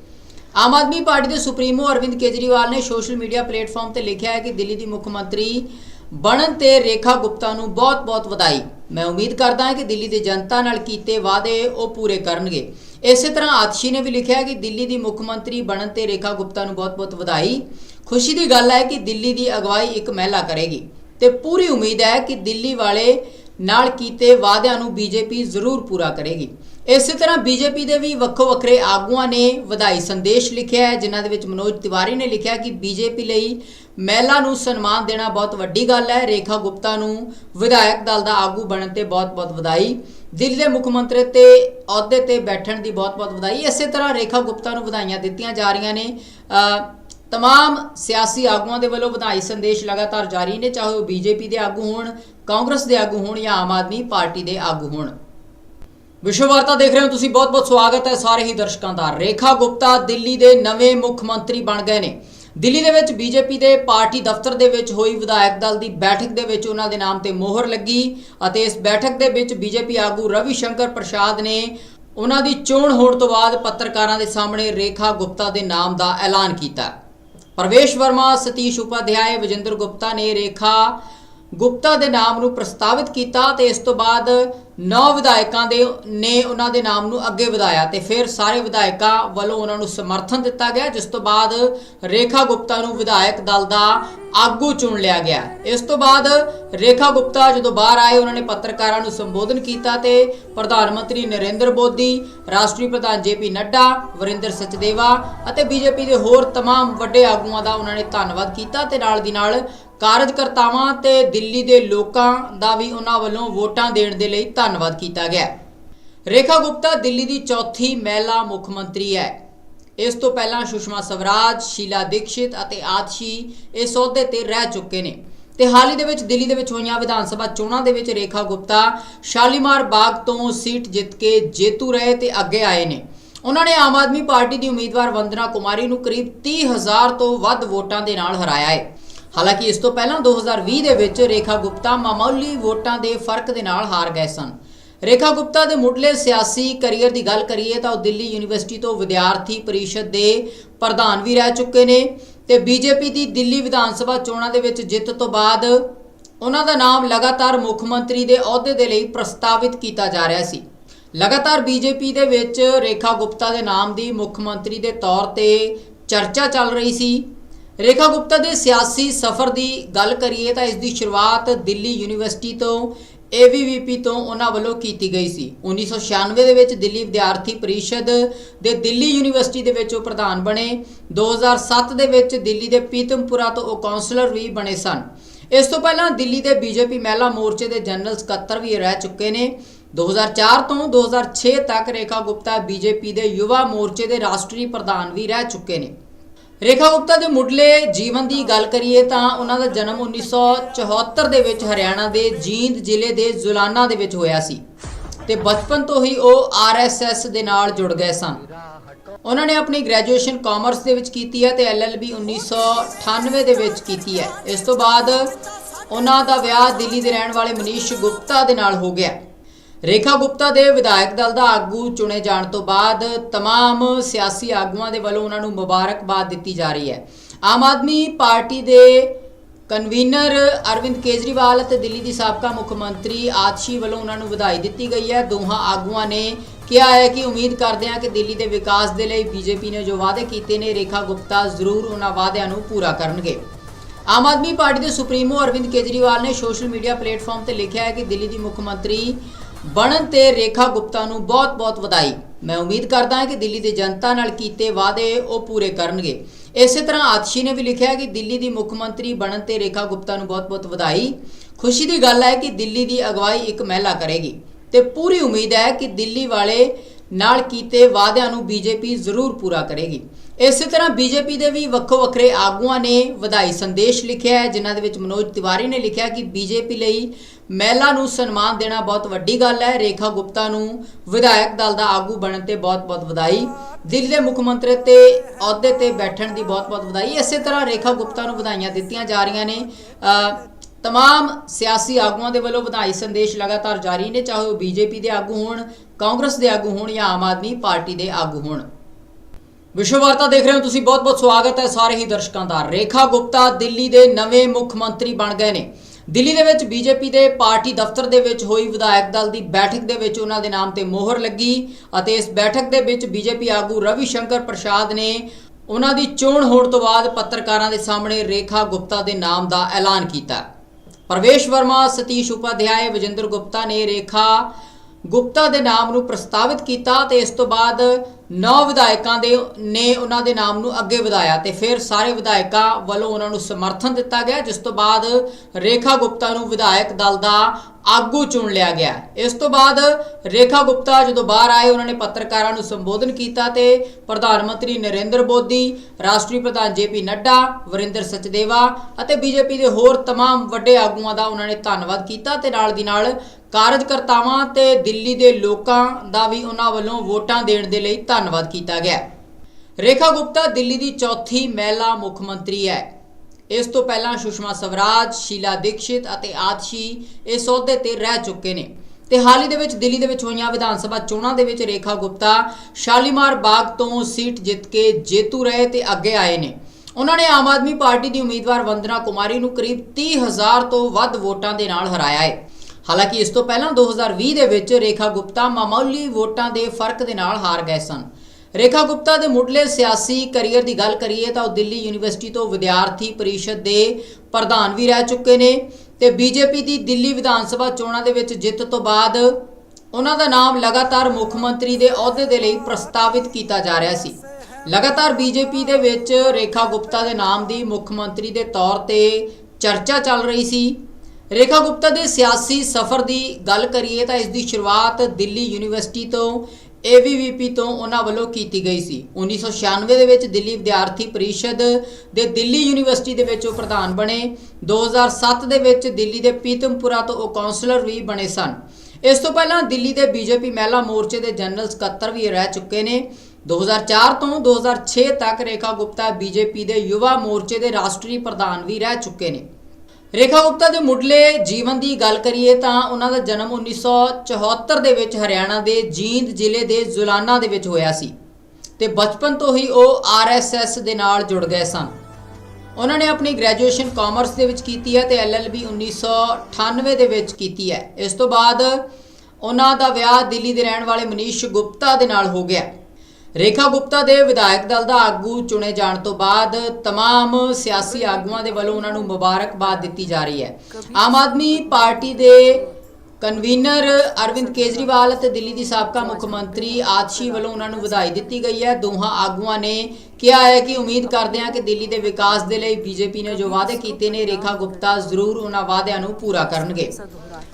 ਆਮ ਆਦਮੀ ਪਾਰਟੀ ਦੇ ਸੁਪਰੀਮੋ ਅਰਵਿੰਦ ਕੇਜਰੀਵਾਲ ਨੇ ਸੋਸ਼ਲ ਮੀਡੀਆ ਪਲੇਟਫਾਰਮ ਤੇ ਲਿਖਿਆ ਹੈ ਕਿ ਦਿੱਲੀ ਦੀ ਮੁੱਖ ਮੰਤਰੀ ਬਣਨ ਤੇ ਰੇਖਾ ਗੁਪਤਾ ਨੂੰ ਬਹੁਤ-ਬਹੁਤ ਵਧਾਈ। ਮੈਂ ਉਮੀਦ ਕਰਦਾ ਹਾਂ ਕਿ ਦਿੱਲੀ ਦੀ ਜਨਤਾ ਨਾਲ ਕੀਤੇ ਵਾਅਦੇ ਉਹ ਪੂਰੇ ਕਰਨਗੇ। ਇਸੇ ਤਰ੍ਹਾਂ ਆਤਸ਼ੀ ਨੇ ਵੀ ਲਿਖਿਆ ਕਿ ਦਿੱਲੀ ਦੀ ਮੁੱਖ ਮੰਤਰੀ ਬਣਨ ਤੇ ਰੇਖਾ ਗੁਪਤਾ ਨੂੰ ਬਹੁਤ-ਬਹੁਤ ਵਧਾਈ। ਖੁਸ਼ੀ ਦੀ ਗੱਲ ਹੈ ਕਿ ਦਿੱਲੀ ਦੀ ਅਗਵਾਈ ਇੱਕ ਮਹਿਲਾ ਕਰੇਗੀ। ਤੇ ਪੂਰੀ ਉਮੀਦ ਹੈ ਕਿ ਦਿੱਲੀ ਵਾਲੇ ਨਾਲ ਕੀਤੇ ਵਾਅਦਿਆਂ ਨੂੰ ਬੀਜੇਪੀ ਜ਼ਰੂਰ ਪੂਰਾ ਕਰੇਗੀ। ਇਸੇ ਤਰ੍ਹਾਂ ਬੀਜੇਪੀ ਦੇ ਵੀ ਵੱਖੋ ਵੱਖਰੇ ਆਗੂਆਂ ਨੇ ਵਧਾਈ ਸੰਦੇਸ਼ ਲਿਖਿਆ ਹੈ, ਜਿਨ੍ਹਾਂ ਦੇ ਵਿੱਚ ਮਨੋਜ ਤਿਵਾਰੀ ਨੇ ਲਿਖਿਆ ਕਿ ਬੀਜੇਪੀ ਲਈ ਮਹਿਲਾ ਨੂੰ ਸਨਮਾਨ ਦੇਣਾ ਬਹੁਤ ਵੱਡੀ ਗੱਲ ਹੈ। ਰੇਖਾ ਗੁਪਤਾ ਨੂੰ ਵਿਧਾਇਕ ਦਲ ਦਾ ਆਗੂ ਬਣਨ ਤੇ ਬਹੁਤ-ਬਹੁਤ ਵਧਾਈ। ਦਿੱਲੀ ਦੇ ਮੁੱਖ ਮੰਤਰੀ ਤੇ ਅਹੁਦੇ ਤੇ ਬੈਠਣ ਦੀ ਬਹੁਤ-ਬਹੁਤ ਵਧਾਈ। ਇਸੇ ਤਰ੍ਹਾਂ ਰੇਖਾ ਗੁਪਤਾ ਨੂੰ ਵਧਾਈਆਂ ਦਿੱਤੀਆਂ ਜਾ ਰਹੀਆਂ ਨੇ। ਤਮਾਮ ਸਿਆਸੀ ਆਗੂਆਂ ਦੇ ਵੱਲੋਂ ਵਧਾਈ ਸੰਦੇਸ਼ ਲਗਾਤਾਰ ਜਾਰੀ ਨੇ, ਚਾਹੇ ਉਹ ਬੀਜੇਪੀ ਦੇ ਆਗੂ ਹੋਣ, ਕਾਂਗਰਸ ਦੇ ਆਗੂ ਹੋਣ ਜਾਂ ਆਮ ਆਦਮੀ ਪਾਰਟੀ ਦੇ ਆਗੂ ਹੋਣ। ਵਿਸ਼ਵ ਵਾਰਤਾ ਦੇਖ ਰਹੇ ਹੋ ਤੁਸੀਂ, ਬਹੁਤ-ਬਹੁਤ ਸਵਾਗਤ ਹੈ ਸਾਰੇ ਹੀ ਦਰਸ਼ਕਾਂ ਦਾ। ਰੇਖਾ ਗੁਪਤਾ ਦਿੱਲੀ ਦੇ ਨਵੇਂ ਮੁੱਖ ਮੰਤਰੀ ਬਣ ਗਏ ਨੇ। ਦਿੱਲੀ ਦੇ ਵਿੱਚ ਬੀਜੇਪੀ ਦੇ ਪਾਰਟੀ ਦਫ਼ਤਰ ਦੇ ਵਿੱਚ ਹੋਈ ਵਿਧਾਇਕ ਦਲ ਦੀ ਬੈਠਕ ਦੇ ਵਿੱਚ ਉਹਨਾਂ ਦੇ ਨਾਮ ਤੇ ਮੋਹਰ ਲੱਗੀ ਅਤੇ ਇਸ ਬੈਠਕ ਦੇ ਵਿੱਚ ਬੀਜੇਪੀ ਆਗੂ ਰਵੀ ਸ਼ੰਕਰ ਪ੍ਰਸਾਦ ਨੇ ਉਹਨਾਂ ਦੀ ਚੋਣ ਹੋਣ ਤੋਂ ਬਾਅਦ ਪੱਤਰਕਾਰਾਂ ਦੇ ਸਾਹਮਣੇ ਰੇਖਾ ਗੁਪਤਾ ਦੇ ਨਾਮ ਦਾ ਐਲਾਨ ਕੀਤਾ। ਪ੍ਰਵੇਸ਼ ਵਰਮਾ, ਸਤੀਸ਼ ਉਪਾਧਿਆਏ, ਵਿਜੇਂਦਰ ਗੁਪਤਾ ਨੇ ਰੇਖਾ ਗੁਪਤਾ ਦੇ ਨਾਮ ਨੂੰ ਪ੍ਰਸਤਾਵਿਤ ਕੀਤਾ ਤੇ ਇਸ ਤੋਂ ਬਾਅਦ ਨੌ ਵਿਧਾਇਕਾਂ ਦੇ ਨੇ ਉਹਨਾਂ ਦੇ ਨਾਮ ਨੂੰ ਅੱਗੇ ਵਧਾਇਆ ਤੇ ਫਿਰ ਸਾਰੇ ਵਿਧਾਇਕਾਂ ਵੱਲੋਂ ਉਹਨਾਂ ਨੂੰ ਸਮਰਥਨ ਦਿੱਤਾ ਗਿਆ ਜਿਸ ਤੋਂ ਬਾਅਦ ਰੇਖਾ ਗੁਪਤਾ ਨੂੰ ਵਿਧਾਇਕ ਦਲ ਦਾ ਆਗੂ ਚੁਣ ਲਿਆ ਗਿਆ ਇਸ ਤੋਂ ਬਾਅਦ ਰੇਖਾ ਗੁਪਤਾ ਜਦੋਂ ਬਾਹਰ ਆਏ ਉਹਨਾਂ ਨੇ ਪੱਤਰਕਾਰਾਂ ਨੂੰ ਸੰਬੋਧਨ ਕੀਤਾ ਤੇ ਪ੍ਰਧਾਨ ਮੰਤਰੀ ਨਰਿੰਦਰ ਮੋਦੀ ਰਾਸ਼ਟਰੀ ਪ੍ਰਧਾਨ ਜੇਪੀ ਨੱਡਾ ਵਰਿੰਦਰ ਸਚਦੇਵਾ ਅਤੇ ਬੀਜੇਪੀ ਦੇ ਹੋਰ तमाम ਵੱਡੇ ਆਗੂਆਂ ਦਾ ਉਹਨਾਂ ਨੇ ਧੰਨਵਾਦ ਕੀਤਾ ਤੇ ਨਾਲ ਦੀ ਨਾਲ ਕਾਰਜਕਰਤਾਵਾਂ ਤੇ ਦਿੱਲੀ ਦੇ ਲੋਕਾਂ ਦਾ ਵੀ ਉਹਨਾਂ ਵੱਲੋਂ ਵੋਟਾਂ ਦੇਣ ਦੇ ਲਈ ਧੰਨਵਾਦ ਕੀਤਾ ਗਿਆ ਰੇਖਾ ਗੁਪਤਾ ਦਿੱਲੀ ਦੀ ਚੌਥੀ ਮਹਿਲਾ ਮੁੱਖ ਮੰਤਰੀ ਹੈ। ਇਸ ਤੋਂ ਪਹਿਲਾਂ ਸੁਸ਼ਮਾ ਸਵਰਾਜ, ਸ਼ੀਲਾ ਦੀਕਸ਼ਿਤ ਅਤੇ ਆਤਸ਼ੀ ਇਸ ਅਹੁਦੇ ਤੇ ਰਹਿ ਚੁੱਕੇ ਨੇ। ਤੇ ਹਾਲ ਹੀ ਦੇ ਵਿੱਚ ਦਿੱਲੀ ਦੇ ਵਿੱਚ ਹੋਈਆਂ ਵਿਧਾਨ ਸਭਾ ਚੋਣਾਂ ਦੇ ਵਿੱਚ ਰੇਖਾ ਗੁਪਤਾ ਸ਼ਾਲੀਮਾਰ ਬਾਗ ਤੋਂ ਸੀਟ ਜਿੱਤ ਕੇ ਜੇਤੂ ਰਹੇ ਤੇ ਅੱਗੇ ਆਏ ਨੇ। ਉਹਨਾਂ ਨੇ ਆਮ ਆਦਮੀ ਪਾਰਟੀ ਦੀ ਉਮੀਦਵਾਰ ਵੰਦਨਾ ਕੁਮਾਰੀ ਨੂੰ ਕਰੀਬ 30000 ਤੋਂ ਵੱਧ ਵੋਟਾਂ ਦੇ ਨਾਲ ਹਰਾਇਆ ਹੈ। ਹਾਲਾਂਕਿ ਇਸ ਤੋਂ ਪਹਿਲਾਂ 2020 ਦੇ ਵਿੱਚ ਰੇਖਾ ਗੁਪਤਾ ਮਾਮੂਲੀ ਵੋਟਾਂ ਦੇ ਫ਼ਰਕ ਦੇ ਨਾਲ ਹਾਰ ਗਏ ਸਨ। ਰੇਖਾ ਗੁਪਤਾ ਦੇ ਮੁੱਢਲੇ ਸਿਆਸੀ ਕੈਰੀਅਰ ਦੀ ਗੱਲ ਕਰੀਏ ਤਾਂ ਉਹ ਦਿੱਲੀ ਯੂਨੀਵਰਸਿਟੀ ਤੋਂ ਵਿਦਿਆਰਥੀ ਪਰਿਸ਼ਦ ਦੇ ਪ੍ਰਧਾਨ ਵੀ ਰਹਿ ਚੁੱਕੇ ਨੇ ਤੇ ਬੀਜੇਪੀ ਦੀ ਦਿੱਲੀ ਵਿਧਾਨ ਸਭਾ ਚੋਣਾਂ ਦੇ ਵਿੱਚ ਜਿੱਤ ਤੋਂ ਬਾਅਦ ਉਹਨਾਂ ਦਾ ਨਾਮ ਲਗਾਤਾਰ ਮੁੱਖ ਮੰਤਰੀ ਦੇ ਅਹੁਦੇ ਦੇ ਲਈ ਪ੍ਰਸਤਾਵਿਤ ਕੀਤਾ ਜਾ ਰਿਹਾ ਸੀ। ਲਗਾਤਾਰ ਬੀਜੇਪੀ ਦੇ ਵਿੱਚ ਰੇਖਾ ਗੁਪਤਾ ਦੇ ਨਾਮ ਦੀ ਮੁੱਖ ਮੰਤਰੀ ਦੇ ਤੌਰ ਤੇ ਚਰਚਾ ਚੱਲ ਰਹੀ ਸੀ। ਰੇਖਾ ਗੁਪਤਾ ਦੇ ਸਿਆਸੀ ਸਫ਼ਰ ਦੀ ਗੱਲ ਕਰੀਏ ਤਾਂ ਇਸ ਦੀ ਸ਼ੁਰੂਆਤ ਦਿੱਲੀ ਯੂਨੀਵਰਸਿਟੀ ਤੋਂ AVVP ਤੋਂ ਉਹਨਾਂ ਵੱਲੋਂ ਕੀਤੀ ਗਈ ਸੀ। 1996 ਦੇ ਵਿੱਚ ਦਿੱਲੀ ਵਿਦਿਆਰਥੀ ਪਰਿਸ਼ਦ ਦੇ ਦਿੱਲੀ ਯੂਨੀਵਰਸਿਟੀ ਦੇ ਵਿੱਚ ਉਹ ਪ੍ਰਧਾਨ ਬਣੇ। 2007 ਦੇ ਵਿੱਚ ਦਿੱਲੀ ਦੇ ਪੀਤਮਪੁਰਾ ਤੋਂ ਉਹ ਕਾਉਂਸਲਰ ਵੀ ਬਣੇ ਸਨ। ਇਸ ਤੋਂ ਪਹਿਲਾਂ ਦਿੱਲੀ ਦੇ ਬੀਜੇਪੀ ਮਹਿਲਾ ਮੋਰਚੇ ਦੇ ਜਨਰਲ ਸਕੱਤਰ ਵੀ ਰਹਿ ਚੁੱਕੇ ਨੇ। 2004 ਤੋਂ 2006 ਤੱਕ ਰੇਖਾ ਗੁਪਤਾ ਬੀਜੇਪੀ ਦੇ ਯੁਵਾ ਮੋਰਚੇ ਦੇ ਰਾਸ਼ਟਰੀ ਪ੍ਰਧਾਨ ਵੀ ਰਹਿ ਚੁੱਕੇ ਨੇ। ਰੇਖਾ ਗੁਪਤਾ ਦੇ ਮੁੱਢਲੇ ਜੀਵਨ ਦੀ ਗੱਲ ਕਰੀਏ ਤਾਂ ਉਹਨਾਂ ਦਾ ਜਨਮ 1974 ਦੇ ਵਿੱਚ ਹਰਿਆਣਾ ਦੇ ਜੀਂਦ ਜ਼ਿਲ੍ਹੇ ਦੇ ਜ਼ੁਲਾਨਾ ਦੇ ਵਿੱਚ ਹੋਇਆ ਸੀ ਤੇ ਬਚਪਨ ਤੋਂ ਹੀ ਉਹ ਆਰਐਸਐਸ ਦੇ ਨਾਲ ਜੁੜ ਗਏ ਸਨ। ਉਹਨਾਂ ਨੇ ਆਪਣੀ ਗ੍ਰੈਜੂਏਸ਼ਨ ਕਾਮਰਸ ਦੇ ਵਿੱਚ ਕੀਤੀ ਹੈ ਤੇ ਐਲਐਲਬੀ 1998 ਦੇ ਵਿੱਚ ਕੀਤੀ ਹੈ। ਇਸ ਤੋਂ ਬਾਅਦ ਉਹਨਾਂ ਦਾ ਵਿਆਹ ਦਿੱਲੀ ਦੇ ਰਹਿਣ ਵਾਲੇ ਮਨੀਸ਼ ਗੁਪਤਾ ਦੇ ਨਾਲ ਹੋ ਗਿਆ। ਰੇਖਾ ਗੁਪਤਾ ਦੇ ਵਿਧਾਇਕ ਦਲ ਦਾ ਆਗੂ ਚੁਣੇ ਜਾਣ ਤੋਂ ਬਾਅਦ तमाम ਸਿਆਸੀ ਆਗੂਆਂ ਦੇ ਵੱਲੋਂ ਉਹਨਾਂ ਨੂੰ ਮੁਬਾਰਕਬਾਦ ਦਿੱਤੀ ਜਾ ਰਹੀ ਹੈ ਆਮ ਆਦਮੀ ਪਾਰਟੀ ਦੇ ਕਨਵੀਨਰ ਅਰਵਿੰਦ ਕੇਜਰੀਵਾਲ ਅਤੇ ਦਿੱਲੀ ਦੀ ਸਾਬਕਾ ਮੁੱਖ ਮੰਤਰੀ ਆਤਸ਼ੀ ਵੱਲੋਂ ਉਹਨਾਂ ਨੂੰ ਵਧਾਈ ਦਿੱਤੀ ਗਈ ਹੈ ਦੋਹਾਂ ਆਗੂਆਂ ਨੇ ਕਿਹਾ ਹੈ ਕਿ ਉਮੀਦ ਕਰਦੇ ਹਾਂ ਕਿ ਦਿੱਲੀ ਦੇ ਵਿਕਾਸ ਦੇ ਲਈ ਬੀਜੇਪੀ ਨੇ ਜੋ ਵਾਅਦੇ ਕੀਤੇ ਨੇ ਰੇਖਾ ਗੁਪਤਾ ਜ਼ਰੂਰ ਉਹਨਾਂ ਵਾਅਦਿਆਂ ਨੂੰ ਪੂਰਾ ਕਰਨਗੇ ਆਮ ਆਦਮੀ ਪਾਰਟੀ ਦੇ ਸੁਪਰੀਮੋ ਅਰਵਿੰਦ ਕੇਜਰੀਵਾਲ ਨੇ ਸੋਸ਼ਲ ਮੀਡੀਆ ਪਲੇਟਫਾਰਮ ਤੇ ਲਿਖਿਆ ਹੈ ਕਿ ਦਿੱਲੀ ਦੀ ਮੁੱਖ ਮੰਤਰੀ ਬਣਨ ਤੇ ਰੇਖਾ ਗੁਪਤਾ ਨੂੰ ਬਹੁਤ-ਬਹੁਤ ਵਧਾਈ। ਮੈਂ ਉਮੀਦ ਕਰਦਾ ਹਾਂ ਕਿ ਦਿੱਲੀ ਦੀ ਜਨਤਾ ਨਾਲ ਕੀਤੇ ਵਾਅਦੇ ਉਹ ਪੂਰੇ ਕਰਨਗੇ। ਇਸੇ ਤਰ੍ਹਾਂ ਆਤਸ਼ੀ ਨੇ ਵੀ ਲਿਖਿਆ ਕਿ ਦਿੱਲੀ ਦੀ ਮੁੱਖ ਮੰਤਰੀ ਬਣਨ ਤੇ ਰੇਖਾ ਗੁਪਤਾ ਨੂੰ ਬਹੁਤ-ਬਹੁਤ ਵਧਾਈ। ਖੁਸ਼ੀ ਦੀ ਗੱਲ ਹੈ ਕਿ ਦਿੱਲੀ ਦੀ ਅਗਵਾਈ ਇੱਕ ਮਹਿਲਾ ਕਰੇਗੀ। ਤੇ ਪੂਰੀ ਉਮੀਦ ਹੈ ਕਿ ਦਿੱਲੀ ਵਾਲੇ ਨਾਲ ਕੀਤੇ ਵਾਅਦਿਆਂ ਨੂੰ ਬੀਜੇਪੀ ਜ਼ਰੂਰ ਪੂਰਾ ਕਰੇਗੀ। ਇਸੇ ਤਰ੍ਹਾਂ ਬੀਜੇਪੀ ਦੇ ਵੀ ਵੱਖੋ ਵੱਖਰੇ ਆਗੂਆਂ ਨੇ ਵਧਾਈ ਸੰਦੇਸ਼ ਲਿਖਿਆ ਹੈ, ਜਿਨ੍ਹਾਂ ਦੇ ਵਿੱਚ ਮਨੋਜ ਤਿਵਾਰੀ ਨੇ ਲਿਖਿਆ ਕਿ ਬੀਜੇਪੀ ਲਈ ਮਹਿਲਾ ਨੂੰ ਸਨਮਾਨ ਦੇਣਾ ਬਹੁਤ ਵੱਡੀ ਗੱਲ ਹੈ। ਰੇਖਾ ਗੁਪਤਾ ਨੂੰ ਵਿਧਾਇਕ ਦਲ ਦਾ ਆਗੂ ਬਣਨ ਤੇ ਬਹੁਤ-ਬਹੁਤ ਵਧਾਈ। ਦਿੱਲੀ ਦੇ ਮੁੱਖ ਮੰਤਰੀ ਤੇ ਅਹੁਦੇ ਤੇ ਬੈਠਣ ਦੀ ਬਹੁਤ-ਬਹੁਤ ਵਧਾਈ। ਇਸੇ ਤਰ੍ਹਾਂ ਰੇਖਾ ਗੁਪਤਾ ਨੂੰ ਵਧਾਈਆਂ ਦਿੱਤੀਆਂ ਜਾ ਰਹੀਆਂ ਨੇ। ਤਮਾਮ ਸਿਆਸੀ ਆਗੂਆਂ ਦੇ ਵੱਲੋਂ ਵਧਾਈ ਸੰਦੇਸ਼ ਲਗਾਤਾਰ ਜਾਰੀ ਨੇ, ਚਾਹੇ ਉਹ ਬੀਜੇਪੀ ਦੇ ਆਗੂ ਹੋਣ, ਕਾਂਗਰਸ ਦੇ ਆਗੂ ਹੋਣ ਜਾਂ ਆਮ ਆਦਮੀ ਪਾਰਟੀ ਦੇ ਆਗੂ ਹੋਣ। ਵਿਸ਼ਵ ਵਾਰਤਾ ਦੇਖ ਰਹੇ ਹੋ ਤੁਸੀਂ ਬਹੁਤ-ਬਹੁਤ ਸਵਾਗਤ ਹੈ ਸਾਰੇ ਹੀ ਦਰਸ਼ਕਾਂ ਦਾ। ਰੇਖਾ ਗੁਪਤਾ ਦਿੱਲੀ ਦੇ ਨਵੇਂ ਮੁੱਖ ਮੰਤਰੀ ਬਣ ਗਏ ਨੇ। ਦਿੱਲੀ ਦੇ ਵਿੱਚ ਬੀਜੇਪੀ ਦੇ ਪਾਰਟੀ ਦਫ਼ਤਰ ਦੇ ਵਿੱਚ ਹੋਈ ਵਿਧਾਇਕ ਦਲ ਦੀ ਬੈਠਕ ਦੇ ਵਿੱਚ ਉਹਨਾਂ ਦੇ ਨਾਮ ਤੇ ਮੋਹਰ ਲੱਗੀ ਅਤੇ ਇਸ ਬੈਠਕ ਦੇ ਵਿੱਚ ਬੀਜੇਪੀ ਆਗੂ ਰਵੀ ਸ਼ੰਕਰ ਪ੍ਰਸਾਦ ਨੇ ਉਹਨਾਂ ਦੀ ਚੋਣ ਹੋਣ ਤੋਂ ਬਾਅਦ ਪੱਤਰਕਾਰਾਂ ਦੇ ਸਾਹਮਣੇ ਰੇਖਾ ਗੁਪਤਾ ਦੇ ਨਾਮ ਦਾ ਐਲਾਨ ਕੀਤਾ। ਪ੍ਰਵੇਸ਼ ਵਰਮਾ, ਸਤੀਸ਼ ਉਪਾਧਿਆਏ, ਵਿਜੇਂਦਰ ਗੁਪਤਾ ਨੇ ਰੇਖਾ ਗੁਪਤਾ ਦੇ ਨਾਮ ਨੂੰ ਪ੍ਰਸਤਾਵਿਤ ਕੀਤਾ ਤੇ ਇਸ ਤੋਂ ਬਾਅਦ ਨੌ ਵਿਧਾਇਕਾਂ ਦੇ ਨੇ ਉਹਨਾਂ ਦੇ ਨਾਮ ਨੂੰ ਅੱਗੇ ਵਧਾਇਆ ਤੇ ਫਿਰ ਸਾਰੇ ਵਿਧਾਇਕਾਂ ਵੱਲੋਂ ਉਹਨਾਂ ਨੂੰ ਸਮਰਥਨ ਦਿੱਤਾ ਗਿਆ ਜਿਸ ਤੋਂ ਬਾਅਦ ਰੇਖਾ ਗੁਪਤਾ ਨੂੰ ਵਿਧਾਇਕ ਦਲ ਦਾ ਆਗੂ ਚੁਣ ਲਿਆ ਗਿਆ ਇਸ ਤੋਂ ਬਾਅਦ ਰੇਖਾ ਗੁਪਤਾ ਜਦੋਂ ਬਾਹਰ ਆਏ ਉਹਨਾਂ ਨੇ ਪੱਤਰਕਾਰਾਂ ਨੂੰ ਸੰਬੋਧਨ ਕੀਤਾ ਤੇ ਪ੍ਰਧਾਨ ਮੰਤਰੀ ਨਰਿੰਦਰ ਮੋਦੀ ਰਾਸ਼ਟਰੀ ਪ੍ਰਧਾਨ ਜੇਪੀ ਨੱਡਾ ਵਰਿੰਦਰ ਸਚਦੇਵਾ ਅਤੇ ਬੀਜੇਪੀ ਦੇ ਹੋਰ तमाम ਵੱਡੇ ਆਗੂਆਂ ਦਾ ਉਹਨਾਂ ਨੇ ਧੰਨਵਾਦ ਕੀਤਾ ਤੇ ਨਾਲ ਦੀ ਨਾਲ ਕਾਰਜਕਰਤਾਵਾਂ ਤੇ ਦਿੱਲੀ ਦੇ ਲੋਕਾਂ ਦਾ ਵੀ ਉਹਨਾਂ ਵੱਲੋਂ ਵੋਟਾਂ ਦੇਣ ਦੇ ਲਈ ਧੰਨਵਾਦ ਕੀਤਾ ਗਿਆ ਰੇਖਾ ਗੁਪਤਾ ਦਿੱਲੀ ਦੀ ਚੌਥੀ ਮਹਿਲਾ ਮੁੱਖ ਮੰਤਰੀ ਹੈ। ਇਸ ਤੋਂ ਪਹਿਲਾਂ ਸੁਸ਼ਮਾ ਸਵਰਾਜ, ਸ਼ੀਲਾ ਦੀਕਸ਼ਿਤ ਅਤੇ ਆਦਸ਼ੀ ਇਸ ਅਹੁਦੇ ਤੇ ਰਹਿ ਚੁੱਕੇ ਨੇ। ਤੇ ਹਾਲ ਹੀ ਦੇ ਵਿੱਚ ਦਿੱਲੀ ਦੇ ਵਿੱਚ ਹੋਈਆਂ ਵਿਧਾਨ ਸਭਾ ਚੋਣਾਂ ਦੇ ਵਿੱਚ ਰੇਖਾ ਗੁਪਤਾ ਸ਼ਾਲੀਮਾਰ ਬਾਗ ਤੋਂ ਸੀਟ ਜਿੱਤ ਕੇ ਜੇਤੂ ਰਹੇ ਤੇ ਅੱਗੇ ਆਏ ਨੇ। ਉਹਨਾਂ ਨੇ ਆਮ ਆਦਮੀ ਪਾਰਟੀ ਦੀ ਉਮੀਦਵਾਰ ਵੰਦਨਾ ਕੁਮਾਰੀ ਨੂੰ ਕਰੀਬ 30000 ਤੋਂ ਵੱਧ ਵੋਟਾਂ ਦੇ ਨਾਲ ਹਰਾਇਆ ਹੈ। ਹਾਲਾਂਕਿ ਇਸ ਤੋਂ ਪਹਿਲਾਂ 2020 ਦੇ ਵਿੱਚ ਰੇਖਾ ਗੁਪਤਾ ਮਾਮੂਲੀ ਵੋਟਾਂ ਦੇ ਫ਼ਰਕ ਦੇ ਨਾਲ ਹਾਰ ਗਏ ਸਨ। ਰੇਖਾ ਗੁਪਤਾ ਦੇ ਮੁੱਢਲੇ ਸਿਆਸੀ ਕੈਰੀਅਰ ਦੀ ਗੱਲ ਕਰੀਏ ਤਾਂ ਉਹ ਦਿੱਲੀ ਯੂਨੀਵਰਸਿਟੀ ਤੋਂ ਵਿਦਿਆਰਥੀ ਪਰਿਸ਼ਦ ਦੇ ਪ੍ਰਧਾਨ ਵੀ ਰਹਿ ਚੁੱਕੇ ਨੇ ਤੇ ਬੀਜੇਪੀ ਦੀ ਦਿੱਲੀ ਵਿਧਾਨ ਸਭਾ ਚੋਣਾਂ ਦੇ ਵਿੱਚ ਜਿੱਤ ਤੋਂ ਬਾਅਦ ਉਹਨਾਂ ਦਾ ਨਾਮ ਲਗਾਤਾਰ ਮੁੱਖ ਮੰਤਰੀ ਦੇ ਅਹੁਦੇ ਦੇ ਲਈ ਪ੍ਰਸਤਾਵਿਤ ਕੀਤਾ ਜਾ ਰਿਹਾ ਸੀ। ਲਗਾਤਾਰ ਬੀਜੇਪੀ ਦੇ ਵਿੱਚ ਰੇਖਾ ਗੁਪਤਾ ਦੇ ਨਾਮ ਦੀ ਮੁੱਖ ਮੰਤਰੀ ਦੇ ਤੌਰ ਤੇ ਚਰਚਾ ਚੱਲ ਰਹੀ ਸੀ। ਰੇਖਾ ਗੁਪਤਾ ਦੇ ਸਿਆਸੀ ਸਫ਼ਰ ਦੀ ਗੱਲ ਕਰੀਏ ਤਾਂ ਇਸ ਦੀ ਸ਼ੁਰੂਆਤ ਦਿੱਲੀ ਯੂਨੀਵਰਸਿਟੀ ਤੋਂ AVVP ਤੋਂ ਉਹਨਾਂ ਵੱਲੋਂ ਕੀਤੀ ਗਈ ਸੀ। 1996 ਦੇ ਵਿੱਚ ਦਿੱਲੀ ਵਿਦਿਆਰਥੀ ਪਰਿਸ਼ਦ ਦੇ ਦਿੱਲੀ ਯੂਨੀਵਰਸਿਟੀ ਦੇ ਵਿੱਚ ਉਹ ਪ੍ਰਧਾਨ ਬਣੇ। 2007 ਦੇ ਵਿੱਚ ਦਿੱਲੀ ਦੇ ਪੀਤਮਪੁਰਾ ਤੋਂ ਉਹ ਕਾਉਂਸਲਰ ਵੀ ਬਣੇ ਸਨ। ਇਸ ਤੋਂ ਪਹਿਲਾਂ ਦਿੱਲੀ ਦੇ ਬੀਜੇਪੀ ਮਹਿਲਾ ਮੋਰਚੇ ਦੇ ਜਨਰਲ ਸਕੱਤਰ ਵੀ ਰਹਿ ਚੁੱਕੇ ਨੇ। 2004 ਤੋਂ 2006 ਤੱਕ ਰੇਖਾ ਗੁਪਤਾ ਬੀਜੇਪੀ ਦੇ ਯੁਵਾ ਮੋਰਚੇ ਦੇ ਰਾਸ਼ਟਰੀ ਪ੍ਰਧਾਨ ਵੀ ਰਹਿ ਚੁੱਕੇ ਨੇ। ਰੇਖਾ ਗੁਪਤਾ ਦੇ ਮੁੱਢਲੇ ਜੀਵਨ ਦੀ ਗੱਲ ਕਰੀਏ ਤਾਂ ਉਹਨਾਂ ਦਾ ਜਨਮ 1974 ਦੇ ਵਿੱਚ ਹਰਿਆਣਾ ਦੇ ਜੀਂਦ ਜ਼ਿਲ੍ਹੇ ਦੇ ਜ਼ੁਲਾਨਾ ਦੇ ਵਿੱਚ ਹੋਇਆ ਸੀ ਤੇ ਬਚਪਨ ਤੋਂ ਹੀ ਉਹ ਆਰਐਸਐਸ ਦੇ ਨਾਲ ਜੁੜ ਗਏ ਸਨ। ਉਹਨਾਂ ਨੇ ਆਪਣੀ ਗ੍ਰੈਜੂਏਸ਼ਨ ਕਾਮਰਸ ਦੇ ਵਿੱਚ ਕੀਤੀ ਹੈ ਤੇ ਐਲਐਲਬੀ 1998 ਦੇ ਵਿੱਚ ਕੀਤੀ ਹੈ। ਇਸ ਤੋਂ ਬਾਅਦ ਉਹਨਾਂ ਦਾ ਵਿਆਹ ਦਿੱਲੀ ਦੇ ਰਹਿਣ ਵਾਲੇ ਮਨੀਸ਼ ਗੁਪਤਾ ਦੇ ਨਾਲ ਹੋ ਗਿਆ। ਰੇਖਾ ਗੁਪਤਾ ਦੇ ਵਿਧਾਇਕ ਦਲ ਦਾ ਆਗੂ ਚੁਣੇ ਜਾਣ ਤੋਂ ਬਾਅਦ तमाम ਸਿਆਸੀ ਆਗੂਆਂ ਦੇ ਵੱਲੋਂ ਉਹਨਾਂ ਨੂੰ ਮੁਬਾਰਕਬਾਦ ਦਿੱਤੀ ਜਾ ਰਹੀ ਹੈ ਆਮ ਆਦਮੀ ਪਾਰਟੀ ਦੇ ਕਨਵੀਨਰ ਅਰਵਿੰਦ ਕੇਜਰੀਵਾਲ ਅਤੇ ਦਿੱਲੀ ਦੀ ਸਾਬਕਾ ਮੁੱਖ ਮੰਤਰੀ ਆਤਸ਼ੀ ਵੱਲੋਂ ਉਹਨਾਂ ਨੂੰ ਵਧਾਈ ਦਿੱਤੀ ਗਈ ਹੈ ਦੋਹਾਂ ਆਗੂਆਂ ਨੇ ਕਿਹਾ ਹੈ ਕਿ ਉਮੀਦ ਕਰਦੇ ਹਾਂ ਕਿ ਦਿੱਲੀ ਦੇ ਵਿਕਾਸ ਦੇ ਲਈ ਬੀਜੇਪੀ ਨੇ ਜੋ ਵਾਅਦੇ ਕੀਤੇ ਨੇ ਰੇਖਾ ਗੁਪਤਾ ਜ਼ਰੂਰ ਉਹਨਾਂ ਵਾਅਦਿਆਂ ਨੂੰ ਪੂਰਾ ਕਰਨਗੇ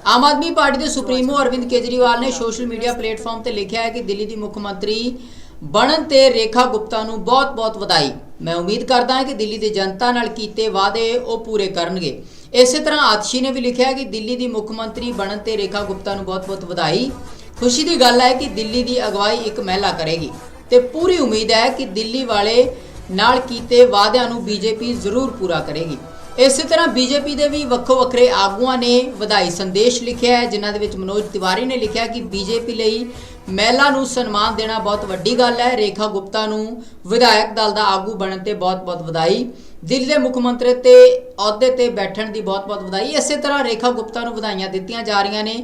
ਆਮ ਆਦਮੀ ਪਾਰਟੀ ਦੇ ਸੁਪਰੀਮੋ ਅਰਵਿੰਦ ਕੇਜਰੀਵਾਲ ਨੇ ਸੋਸ਼ਲ ਮੀਡੀਆ ਪਲੇਟਫਾਰਮ ਤੇ ਲਿਖਿਆ ਹੈ ਕਿ ਦਿੱਲੀ ਦੀ ਮੁੱਖ ਮੰਤਰੀ ਬਣਨ ਤੇ ਰੇਖਾ ਗੁਪਤਾ ਨੂੰ ਬਹੁਤ-ਬਹੁਤ ਵਧਾਈ। ਮੈਂ ਉਮੀਦ ਕਰਦਾ ਹਾਂ ਕਿ ਦਿੱਲੀ ਦੀ ਜਨਤਾ ਨਾਲ ਕੀਤੇ ਵਾਅਦੇ ਉਹ ਪੂਰੇ ਕਰਨਗੇ। ਇਸੇ ਤਰ੍ਹਾਂ ਆਤਸ਼ੀ ਨੇ ਵੀ ਲਿਖਿਆ ਕਿ ਦਿੱਲੀ ਦੀ ਮੁੱਖ ਮੰਤਰੀ ਬਣਨ ਤੇ ਰੇਖਾ ਗੁਪਤਾ ਨੂੰ ਬਹੁਤ-ਬਹੁਤ ਵਧਾਈ। ਖੁਸ਼ੀ ਦੀ ਗੱਲ ਹੈ ਕਿ ਦਿੱਲੀ ਦੀ ਅਗਵਾਈ ਇੱਕ ਮਹਿਲਾ ਕਰੇਗੀ। ਤੇ ਪੂਰੀ ਉਮੀਦ ਹੈ ਕਿ ਦਿੱਲੀ ਵਾਲੇ ਨਾਲ ਕੀਤੇ ਵਾਅਦਿਆਂ ਨੂੰ ਬੀਜੇਪੀ ਜ਼ਰੂਰ ਪੂਰਾ ਕਰੇਗੀ। ਇਸੇ ਤਰ੍ਹਾਂ ਬੀਜੇਪੀ ਦੇ ਵੀ ਵੱਖੋ ਵੱਖਰੇ ਆਗੂਆਂ ਨੇ ਵਧਾਈ ਸੰਦੇਸ਼ ਲਿਖਿਆ ਹੈ, ਜਿਨ੍ਹਾਂ ਦੇ ਵਿੱਚ ਮਨੋਜ ਤਿਵਾਰੀ ਨੇ ਲਿਖਿਆ ਕਿ ਬੀਜੇਪੀ ਲਈ ਮਹਿਲਾ ਨੂੰ ਸਨਮਾਨ ਦੇਣਾ ਬਹੁਤ ਵੱਡੀ ਗੱਲ ਹੈ। ਰੇਖਾ ਗੁਪਤਾ ਨੂੰ ਵਿਧਾਇਕ ਦਲ ਦਾ ਆਗੂ ਬਣਨ ਤੇ ਬਹੁਤ-ਬਹੁਤ ਵਧਾਈ। ਦਿੱਲੀ ਦੇ ਮੁੱਖ ਮੰਤਰੀ ਤੇ ਅਹੁਦੇ ਤੇ ਬੈਠਣ ਦੀ ਬਹੁਤ-ਬਹੁਤ ਵਧਾਈ। ਇਸੇ ਤਰ੍ਹਾਂ ਰੇਖਾ ਗੁਪਤਾ ਨੂੰ ਵਧਾਈਆਂ ਦਿੱਤੀਆਂ ਜਾ ਰਹੀਆਂ ਨੇ।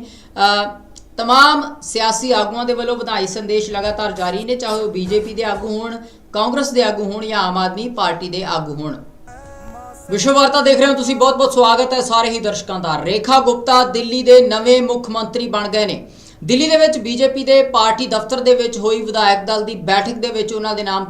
ਤਮਾਮ ਸਿਆਸੀ ਆਗੂਆਂ ਦੇ ਵੱਲੋਂ ਵਧਾਈ ਸੰਦੇਸ਼ ਲਗਾਤਾਰ ਜਾਰੀ ਨੇ, ਚਾਹੇ ਉਹ ਬੀਜੇਪੀ ਦੇ ਆਗੂ ਹੋਣ, ਕਾਂਗਰਸ ਦੇ ਆਗੂ ਹੋਣ ਜਾਂ ਆਮ ਆਦਮੀ ਪਾਰਟੀ ਦੇ ਆਗੂ ਹੋਣ। ਵਿਸ਼ਵ ਵਾਰਤਾ ਦੇਖ ਰਹੇ ਹੋ ਤੁਸੀਂ, ਬਹੁਤ-ਬਹੁਤ ਸਵਾਗਤ ਹੈ ਸਾਰੇ ਹੀ ਦਰਸ਼ਕਾਂ ਦਾ। ਰੇਖਾ ਗੁਪਤਾ ਦਿੱਲੀ ਦੇ ਨਵੇਂ ਮੁੱਖ ਮੰਤਰੀ ਬਣ ਗਏ ਨੇ। ਦਿੱਲੀ ਦੇ ਵਿੱਚ ਬੀਜੇਪੀ ਦੇ ਪਾਰਟੀ ਦਫ਼ਤਰ ਦੇ ਵਿੱਚ ਹੋਈ ਵਿਧਾਇਕ ਦਲ ਦੀ ਬੈਠਕ ਦੇ ਵਿੱਚ ਉਹਨਾਂ ਦੇ ਨਾਮ